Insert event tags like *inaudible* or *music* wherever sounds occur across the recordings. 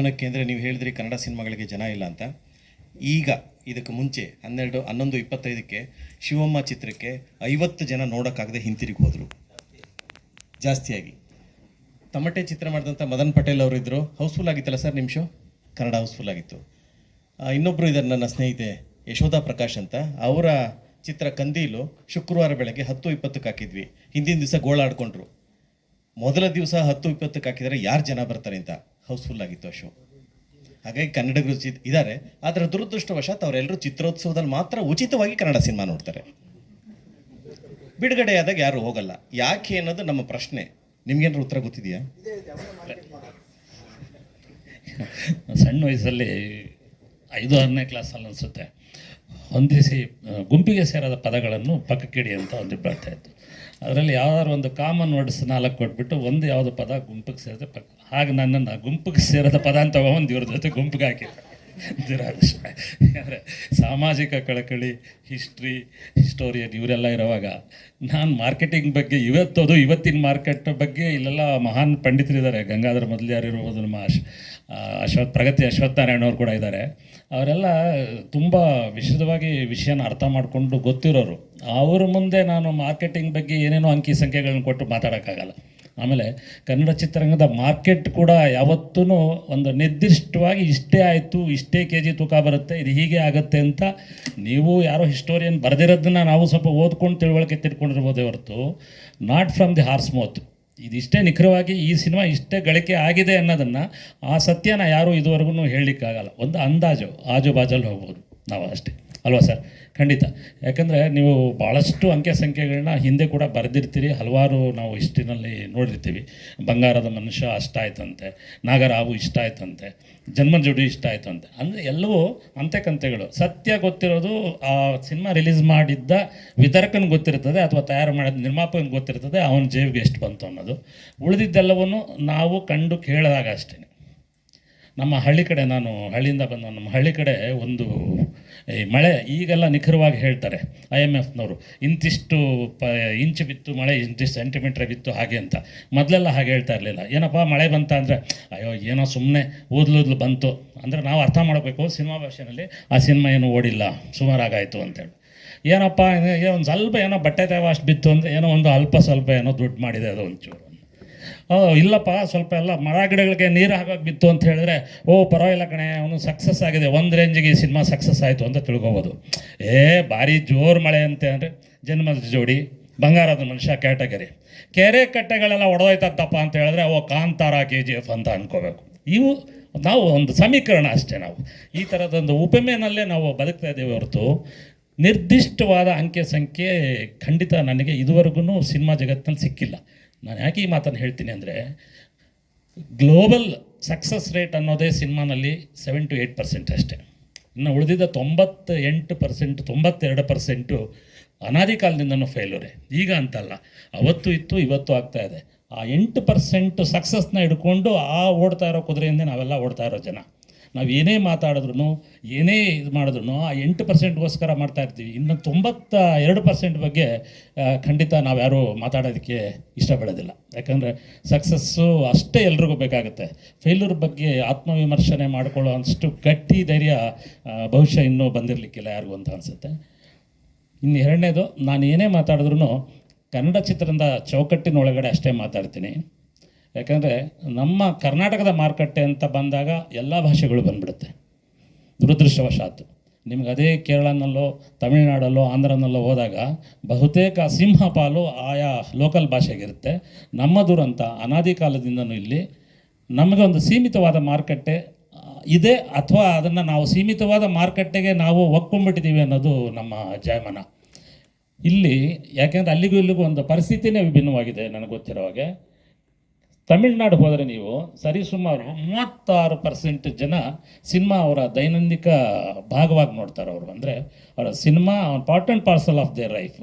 ಗಮನಕ್ಕೆ ಅಂದರೆ ನೀವು ಹೇಳಿದ್ರಿ ಕನ್ನಡ ಸಿನಿಮಾಗಳಿಗೆ ಜನ ಇಲ್ಲ ಅಂತ. ಈಗ ಇದಕ್ಕೆ ಮುಂಚೆ ಹನ್ನೆರಡು, ಹನ್ನೊಂದು, ಇಪ್ಪತ್ತೈದಕ್ಕೆ ಶಿವಮ್ಮ ಚಿತ್ರಕ್ಕೆ ಐವತ್ತು ಜನ ನೋಡೋಕ್ಕಾಗದೆ ಹಿಂತಿರುಗಿ ಹೋದರು. ಜಾಸ್ತಿಯಾಗಿ. ತಮಟೆ ಚಿತ್ರ ಮಾಡಿದಂಥ ಮದನ್ ಪಟೇಲ್ ಅವರು ಇದ್ದರು ಹೌಸ್ಫುಲ್ ಆಗಿತ್ತಲ್ಲ ಸರ್ ನಿಮ್ಮ ಶೋ ಕನ್ನಡ ಹೌಸ್ಫುಲ್ ಆಗಿತ್ತು. ಇನ್ನೊಬ್ಬರು ಇದ್ದಾರೆ ನನ್ನ ಸ್ನೇಹಿತೆ ಯಶೋಧ ಪ್ರಕಾಶ್ ಅಂತ. ಅವರ ಚಿತ್ರ ಕಂದೀಲು ಶುಕ್ರವಾರ ಬೆಳಗ್ಗೆ ಹತ್ತು ಇಪ್ಪತ್ತಕ್ಕೆ ಹಾಕಿದ್ವಿ. ಹಿಂದಿನ ದಿವಸ ಗೋಳಾಡ್ಕೊಂಡ್ರು ಮೊದಲ ದಿವಸ ಹತ್ತು ಇಪ್ಪತ್ತಕ್ಕೆ ಹಾಕಿದರೆ ಯಾರು ಜನ ಬರ್ತಾರೆ ಅಂತ. ಹೌಸ್ಫುಲ್ ಆಗಿತ್ತು ಆ ಶೋ ಹಾಗಾಗಿ ಕನ್ನಡಿಗರು ಇದ್ದಾರೆ ಆದರೆ ದುರದೃಷ್ಟವಶಾತ್ ಅವರೆಲ್ಲರೂ ಚಿತ್ರೋತ್ಸವದಲ್ಲಿ ಮಾತ್ರ ಉಚಿತವಾಗಿ ಕನ್ನಡ ಸಿನಿಮಾ ನೋಡ್ತಾರೆ. ಬಿಡುಗಡೆಯಾದಾಗ ಯಾರು ಹೋಗಲ್ಲ. ಯಾಕೆ ಅನ್ನೋದು ನಮ್ಮ ಪ್ರಶ್ನೆ. ನಿಮ್ಗೇನಾದ್ರು ಉತ್ತರ ಗೊತ್ತಿದೆಯಾ? ಸಣ್ಣ ವಯಸ್ಸಲ್ಲಿ ಐದು, ಆರನೇ ಕ್ಲಾಸಲ್ಲಿ ಅನಿಸುತ್ತೆ. ಹೊಂದಿಸಿ ಗುಂಪಿಗೆ ಸೇರದ ಪದಗಳನ್ನು ಪಕ್ಕಕ್ಕಿಡಿ ಅಂತ ಒಂದು ಬರ್ತಾ ಇತ್ತು. ಅದರಲ್ಲಿ ಯಾವ್ದಾದ್ರು ಒಂದು ಕಾಮನ್ ವರ್ಡ್ಸ್ ನಾಲ್ಕು ಕೊಟ್ಬಿಟ್ಟು ಒಂದು ಯಾವುದು ಪದ ಗುಂಪಿಗೆ ಸೇರಿದ್ರೆ ಪಕ್ಕ ಹಾಗೆ ನನ್ನನ್ನು ಗುಂಪಿಗೆ ಸೇರದ ಪದ ಅಂತ ಒಂದು ಇವ್ರ ಜೊತೆ ಗುಂಪಿಗೆ ಹಾಕಿ. ದುರಾದೃಷ್ಟ ಯಾಕಂದರೆ ಸಾಮಾಜಿಕ ಕಳಕಳಿ ಹಿಸ್ಟ್ರಿ ಹಿಸ್ಟೋರಿಯನ್ ಇವರೆಲ್ಲ ಇರುವಾಗ ನಾನು ಮಾರ್ಕೆಟಿಂಗ್ ಬಗ್ಗೆ ಇವತ್ತದು ಇವತ್ತಿನ ಮಾರ್ಕೆಟ್ ಬಗ್ಗೆ ಇಲ್ಲೆಲ್ಲ ಮಹಾನ್ ಪಂಡಿತರಿದ್ದಾರೆ. ಗಂಗಾಧರ ಮೊದಲಿಯಾರ್ ಇರ್ಬೋದು ನಮ್ಮ ಅಶ್ ಆ, ಅಶ್ವಥ್, ಪ್ರಗತಿ ಅಶ್ವತ್ಥನಾರಾಯಣ ಅವರು ಕೂಡ ಇದ್ದಾರೆ. ಅವರೆಲ್ಲ ತುಂಬ ವಿಶದವಾಗಿ ವಿಷಯನ ಅರ್ಥ ಮಾಡಿಕೊಂಡು ಗೊತ್ತಿರೋರು. ಅವ್ರ ಮುಂದೆ ನಾನು ಮಾರ್ಕೆಟಿಂಗ್ ಬಗ್ಗೆ ಏನೇನೋ ಅಂಕಿ ಸಂಖ್ಯೆಗಳನ್ನ ಕೊಟ್ಟು ಮಾತಾಡೋಕ್ಕಾಗಲ್ಲ. ಆಮೇಲೆ ಕನ್ನಡ ಚಿತ್ರರಂಗದ ಮಾರ್ಕೆಟ್ ಕೂಡ ಯಾವತ್ತೂ ಒಂದು ನಿರ್ದಿಷ್ಟವಾಗಿ ಇಷ್ಟೇ ಆಯಿತು, ಇಷ್ಟೇ ಕೆ ಜಿ ತೂಕ ಬರುತ್ತೆ, ಇದು ಹೀಗೆ ಆಗುತ್ತೆ ಅಂತ ನೀವು ಯಾರೋ ಹಿಸ್ಟೋರಿಯನ್ ಬರೆದಿರೋದನ್ನ ನಾವು ಸ್ವಲ್ಪ ಓದ್ಕೊಂಡು ತಿಳುವಳಿಕೆ ತಿಳ್ಕೊಂಡಿರ್ಬೋದೇ ಹೊರತು not from the horse mouth ಇದಿಷ್ಟೇ ನಿಖರವಾಗಿ ಈ ಸಿನಿಮಾ ಇಷ್ಟೇ ಗಳಿಕೆ ಆಗಿದೆ ಅನ್ನೋದನ್ನು ಆ ಸತ್ಯನ ಯಾರೂ ಇದುವರೆಗೂ ಹೇಳಲಿಕ್ಕಾಗಲ್ಲ ಒಂದು ಅಂದಾಜು, ಆಜು ಬಾಜಲ್ಲಿ ಹೋಗ್ಬೋದು. ನಾವು ಅಷ್ಟೇ. ಅಲ್ವಾ ಸರ್? ಖಂಡಿತ. ಯಾಕಂದರೆ ನೀವು ಭಾಳಷ್ಟು ಅಂಕೆ ಸಂಖ್ಯೆಗಳನ್ನ ಹಿಂದೆ ಕೂಡ ಬರೆದಿರ್ತೀರಿ, ಹಲವಾರು ನಾವು ಹಿಸ್ಟ್ರಿನಲ್ಲಿ ನೋಡಿರ್ತೀವಿ. ಬಂಗಾರದ ಮನುಷ್ಯ ಅಷ್ಟ ಆಯ್ತಂತೆ ನಾಗರಾವು ಇಷ್ಟ ಆಯ್ತಂತೆ ಜನ್ಮ ಜೋಡಿ ಇಷ್ಟ ಆಯ್ತಂತೆ. ಅಂದರೆ ಎಲ್ಲವೂ ಅಂತೆ ಕಂತೆಗಳು ಸತ್ಯ ಗೊತ್ತಿರೋದು ಆ ಸಿನಿಮಾ ರಿಲೀಸ್ ಮಾಡಿದ್ದ ವಿತರಕನಿಗೆ ಗೊತ್ತಿರ್ತದೆ ಅಥವಾ ತಯಾರು ಮಾಡಿದ ನಿರ್ಮಾಪಕನಿಗೆ ಗೊತ್ತಿರ್ತದೆ, ಅವನ ಜೇಬಿಗೆ ಎಷ್ಟು ಬಂತು ಅನ್ನೋದು. ಉಳಿದಿದ್ದೆಲ್ಲವನ್ನು ನಾವು ಕಂಡು ಕೇಳಿದಾಗ ಅಷ್ಟೇ ನಮ್ಮ ಹಳ್ಳಿ ಕಡೆ ನಾನು ಹಳ್ಳಿಯಿಂದ ಬಂದ ನಮ್ಮ ಹಳ್ಳಿ ಕಡೆ ಒಂದು ಮಳೆ ಈಗೆಲ್ಲ ನಿಖರವಾಗಿ ಹೇಳ್ತಾರೆ ಐ ಎಂ ಎಫ್ನವರು ಇಂತಿಷ್ಟು ಪ, ಇಂಚು ಬಿತ್ತು ಮಳೆ, ಇಂತಿಷ್ಟು ಸೆಂಟಿಮೀಟ್ರ್ ಬಿತ್ತು ಹಾಗೆ ಅಂತ. ಮೊದಲೆಲ್ಲ ಹಾಗೆ ಹೇಳ್ತಾ ಇರಲಿಲ್ಲ. ಏನಪ್ಪ, ಮಳೆ ಬಂತ ಅಂದರೆ, ಅಯ್ಯೋ, ಏನೋ ಸುಮ್ಮನೆ ಓದ್ಲೂದ್ಲು ಬಂತು. ಅಂದರೆ ನಾವು ಅರ್ಥ ಮಾಡಬೇಕು ಸಿನಿಮಾ ಭಾಷೆಯಲ್ಲಿ ಆ ಸಿನಿಮಾ ಏನು ಓಡಿಲ್ಲ, ಸುಮಾರಾಗಾಯಿತು ಅಂತೇಳಿ. ಏನಪ್ಪ, ಏನೋ ಒಂದು ಸ್ವಲ್ಪ ಏನೋ ಬಟ್ಟೆ ತೇವ ಅಷ್ಟು ಬಿತ್ತು ಅಂದರೆ ಏನೋ ಒಂದು ಅಲ್ಪ ಸ್ವಲ್ಪ ಏನೋ ದುಡ್ಡು ಮಾಡಿದೆ ಅದು ಒಂಚೂರು. ಇಲ್ಲಪ್ಪ, ಸ್ವಲ್ಪ ಎಲ್ಲ ಮರ ಗಿಡಗಳಿಗೆ ನೀರು ಹಾಕೋಕೆ ಬಿತ್ತು ಅಂತ ಹೇಳಿದ್ರೆ, ಓ, ಪರವಾಗಿಲ್ಲ ಕಣೆ, ಅವನು ಸಕ್ಸಸ್ ಆಗಿದೆ, ಒಂದು ರೇಂಜಿಗೆ ಈ ಸಿನಿಮಾ ಸಕ್ಸಸ್ ಆಯಿತು ಅಂತ ತಿಳ್ಕೊಬೋದು. ಏ, ಭಾರಿ ಜೋರು ಮಳೆ ಅಂತೆ ಅಂದರೆ, ಜನ್ಮದ ಜೋಡಿ, ಬಂಗಾರದ ಮನುಷ್ಯ ಕ್ಯಾಟಗರಿ ಕೆರೆ ಕಟ್ಟೆಗಳೆಲ್ಲ ಒಡೆದೋಯ್ತತ್ತಪ್ಪ ಅಂತ ಹೇಳಿದ್ರೆ, ಓ, ಕಾಂತಾರ ಕೆ ಜಿ ಎಫ್ ಅಂತ ಅಂದ್ಕೋಬೇಕು ಇವು, ನಾವು ಒಂದು ಸಮೀಕರಣ ಅಷ್ಟೇ ನಾವು. ಈ ಥರದೊಂದು ಉಪಮೆನಲ್ಲೇ ನಾವು ಬದುಕ್ತಾ ಇದ್ದೇವೆ ಹೊರತು, ನಿರ್ದಿಷ್ಟವಾದ ಅಂಕೆ ಸಂಖ್ಯೆ ಖಂಡಿತ ನನಗೆ ಇದುವರೆಗೂ ಸಿನಿಮಾ ಜಗತ್ತಿನಲ್ಲಿ ಸಿಕ್ಕಿಲ್ಲ. ನಾನು ಯಾಕೆ ಈ ಮಾತನ್ನು ಹೇಳ್ತೀನಿ ಅಂದರೆ ಗ್ಲೋಬಲ್ ಸಕ್ಸಸ್ ರೇಟ್ ಅನ್ನೋದೇ ಸಿನಿಮಾನಲ್ಲಿ ಸೆವೆನ್ ಟು ಏಯ್ಟ್ ಪರ್ಸೆಂಟ್ ಅಷ್ಟೇ. ಇನ್ನು ಉಳಿದಿದ್ದ ತೊಂಬತ್ತ ಎಂಟು ಪರ್ಸೆಂಟ್ ತೊಂಬತ್ತೆರಡು ಪರ್ಸೆಂಟು ಅನಾದಿ ಕಾಲದಿಂದನೂ ಫೇಲ್ಯೂರೇ ಈಗ ಅಂತಲ್ಲ, ಅವತ್ತು ಇತ್ತು, ಇವತ್ತು ಆಗ್ತಾ ಇದೆ. ಆ ಎಂಟು ಪರ್ಸೆಂಟ್ ಸಕ್ಸಸ್ನ ಹಿಡ್ಕೊಂಡು ಆ ಓಡ್ತಾ ಇರೋ ಕುದುರೆಯಿಂದ ನಾವೆಲ್ಲ ಓಡ್ತಾ ಇರೋ ಜನ. ನಾವು ಏನೇ ಮಾತಾಡಿದ್ರು ಏನೇ ಇದು ಮಾಡಿದ್ರು ಆ ಎಂಟು ಪರ್ಸೆಂಟ್ಗೋಸ್ಕರ ಮಾಡ್ತಾ ಇರ್ತೀವಿ. ಇನ್ನು ತೊಂಬತ್ತ ಎರಡು ಪರ್ಸೆಂಟ್ ಬಗ್ಗೆ ಖಂಡಿತ ನಾವು ಯಾರೂ ಮಾತಾಡೋದಕ್ಕೆ ಇಷ್ಟಪಡೋದಿಲ್ಲ. ಯಾಕಂದರೆ ಸಕ್ಸಸ್ಸು ಅಷ್ಟೇ ಎಲ್ರಿಗೂ ಬೇಕಾಗುತ್ತೆ. ಫೇಲ್ಯೂರ್ ಬಗ್ಗೆ ಆತ್ಮವಿಮರ್ಶನೆ ಮಾಡ್ಕೊಳ್ಳೋ ಅಷ್ಟು ಗಟ್ಟಿ ಧೈರ್ಯ ಬಹುಶಃ ಇನ್ನೂ ಬಂದಿರಲಿಕ್ಕಿಲ್ಲ ಯಾರಿಗೂ ಅಂತ ಅನಿಸುತ್ತೆ. ಇನ್ನು ಎರಡನೇದು ನಾನು ಏನೇ ಮಾತಾಡಿದ್ರು ಕನ್ನಡ ಚಿತ್ರದ ಚೌಕಟ್ಟಿನೊಳಗಡೆ ಅಷ್ಟೇ ಮಾತಾಡ್ತೀನಿ. ಯಾಕಂದರೆ ನಮ್ಮ ಕರ್ನಾಟಕದ ಮಾರುಕಟ್ಟೆ ಅಂತ ಬಂದಾಗ ಎಲ್ಲ ಭಾಷೆಗಳು ಬಂದ್ಬಿಡುತ್ತೆ. ದುರದೃಷ್ಟವಶಾತ್. ನಿಮ್ಗೆ ಅದೇ ಕೇರಳನಲ್ಲೋ, ತಮಿಳುನಾಡಲ್ಲೋ, ಆಂಧ್ರನಲ್ಲೋ ಹೋದಾಗ ಬಹುತೇಕ ಸಿಂಹ ಪಾಲು ಆಯಾ ಲೋಕಲ್ ಭಾಷೆಗಿರುತ್ತೆ ನಮ್ಮ ದುರಂತ ಅನಾದಿ ಕಾಲದಿಂದನೂ ಇಲ್ಲಿ ನಮಗೆ ಒಂದು ಸೀಮಿತವಾದ ಮಾರುಕಟ್ಟೆ ಇದೆ ಅಥವಾ ಅದನ್ನು ನಾವು ಸೀಮಿತವಾದ ಮಾರುಕಟ್ಟೆಗೆ ನಾವು ಒಪ್ಕೊಂಡ್ಬಿಟ್ಟಿದ್ದೀವಿ ಅನ್ನೋದು ನಮ್ಮ ಜಾಯಮಾನ. ಇಲ್ಲಿ ಯಾಕೆಂದರೆ ಅಲ್ಲಿಗೂ ಇಲ್ಲಿಗೂ ಒಂದು ಪರಿಸ್ಥಿತಿನೇ ವಿಭಿನ್ನವಾಗಿದೆ ನನಗೆ ಗೊತ್ತಿರೋ ಹಾಗೆ. ತಮಿಳ್ನಾಡು ಹೋದರೆ ನೀವು ಸರಿಸುಮಾರು ಮೂವತ್ತಾರು ಪರ್ಸೆಂಟ್ ಜನ ಸಿನಿಮಾ ಅವರ ದೈನಂದಿಕ ಭಾಗವಾಗಿ ನೋಡ್ತಾರೆ ಅವರು. ಅಂದರೆ ಅವರ cinema part and parcel of their life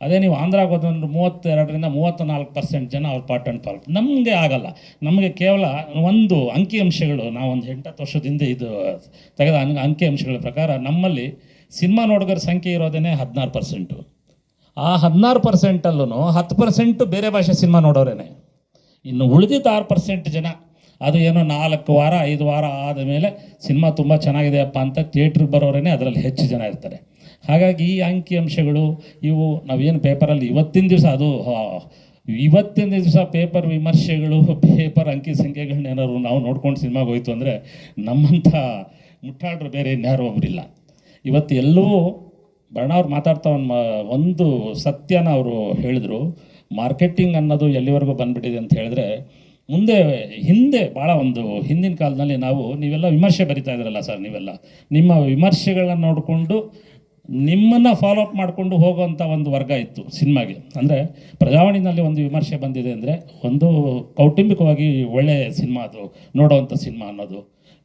ಅದೇ ನೀವು ಆಂಧ್ರಾಗೆ ಹೋದ್ರೆ ಮೂವತ್ತೆರಡರಿಂದ ಮೂವತ್ತ ನಾಲ್ಕು ಪರ್ಸೆಂಟ್ ಜನ ಅವ್ರ ಪಾರ್ಟ್ ಆ್ಯಂಡ್ ಪಾರ್ಟ್ ನಮಗೆ ಆಗಲ್ಲ. ನಮಗೆ ಕೇವಲ ಒಂದು ಅಂಕಿಅಂಶಗಳು ನಾವು ಒಂದು ಎಂಟತ್ತು ವರ್ಷದಿಂದ ಇದು ತೆಗೆದ ಅಂಕಿ ಅಂಕಿಅಂಶಗಳ ಪ್ರಕಾರ ನಮ್ಮಲ್ಲಿ ಸಿನಿಮಾ ನೋಡುಗರ ಸಂಖ್ಯೆ ಇರೋದೇ ಹದಿನಾರು ಪರ್ಸೆಂಟು ಆ ಹದಿನಾರು ಪರ್ಸೆಂಟಲ್ಲೂ ಹತ್ತು ಪರ್ಸೆಂಟು ಬೇರೆ ಭಾಷೆ ಸಿನಿಮಾ ನೋಡೋರೇನೆ. ಇನ್ನು ಉಳಿದಿದ್ದ ಆರು ಪರ್ಸೆಂಟ್ ಜನ, ಅದು ಏನೋ ನಾಲ್ಕು ವಾರ, ಐದು ವಾರ ಆದ ಮೇಲೆ ಸಿನಿಮಾ ತುಂಬ ಚೆನ್ನಾಗಿದೆಯಪ್ಪ ಅಂತ ಥಿಯೇಟ್ರಿಗೆ ಬರೋರೇ ಅದರಲ್ಲಿ ಹೆಚ್ಚು ಜನ ಇರ್ತಾರೆ. ಹಾಗಾಗಿ ಈ ಅಂಕಿ ಅಂಶಗಳು, ಇವು ನಾವೇನು ಪೇಪರಲ್ಲಿ ಇವತ್ತಿನ ದಿವಸ ಅದು ಇವತ್ತಿನ ದಿವಸ ಪೇಪರ್ ವಿಮರ್ಶೆಗಳು, ಪೇಪರ್ ಅಂಕಿ ಸಂಖ್ಯೆಗಳನ್ನೇನಾದ್ರು ನಾವು ನೋಡ್ಕೊಂಡು ಸಿನಿಮಾಗೆ ಹೋಯಿತು ಅಂದರೆ ನಮ್ಮಂಥ ಮುಟ್ಟಾಡ್ರು ಬೇರೆ ಇನ್ಯಾರು ಒಬ್ಬರಿಲ್ಲ ಇವತ್ತು ಎಲ್ಲವೂ ಬಣ್ಣ ಅವ್ರು ಮಾತಾಡ್ತಾ ಒಂದು ಒಂದು ಸತ್ಯನ ಅವರು ಹೇಳಿದರು. ಮಾರ್ಕೆಟಿಂಗ್ ಅನ್ನೋದು ಎಲ್ಲಿವರೆಗೂ ಬಂದ್ಬಿಟ್ಟಿದೆ ಅಂತ ಹೇಳಿದ್ರೆ, ಮುಂದೆ, ಹಿಂದೆ ಭಾಳ ಒಂದು ಹಿಂದಿನ ಕಾಲದಲ್ಲಿ ನಾವು ನೀವೆಲ್ಲ ವಿಮರ್ಶೆ ಬರಿತಾ ಇದ್ರಲ್ಲ ಸರ್ ನೀವೆಲ್ಲ. ನಿಮ್ಮ ವಿಮರ್ಶೆಗಳನ್ನ ನೋಡಿಕೊಂಡು, ನಿಮ್ಮನ್ನು ಫಾಲೋ ಅಪ್ ಮಾಡಿಕೊಂಡು ಹೋಗುವಂಥ ಒಂದು ವರ್ಗ ಇತ್ತು ಸಿನಿಮಾಗೆ. ಅಂದರೆ ಪ್ರಜಾವಾಣಿನಲ್ಲಿ ಒಂದು ವಿಮರ್ಶೆ ಬಂದಿದೆ ಅಂದರೆ ಒಂದು ಕೌಟುಂಬಿಕವಾಗಿ ಒಳ್ಳೆಯ ಸಿನಿಮಾ ಅದು ನೋಡೋವಂಥ ಸಿನಿಮಾ ಅನ್ನೋದು.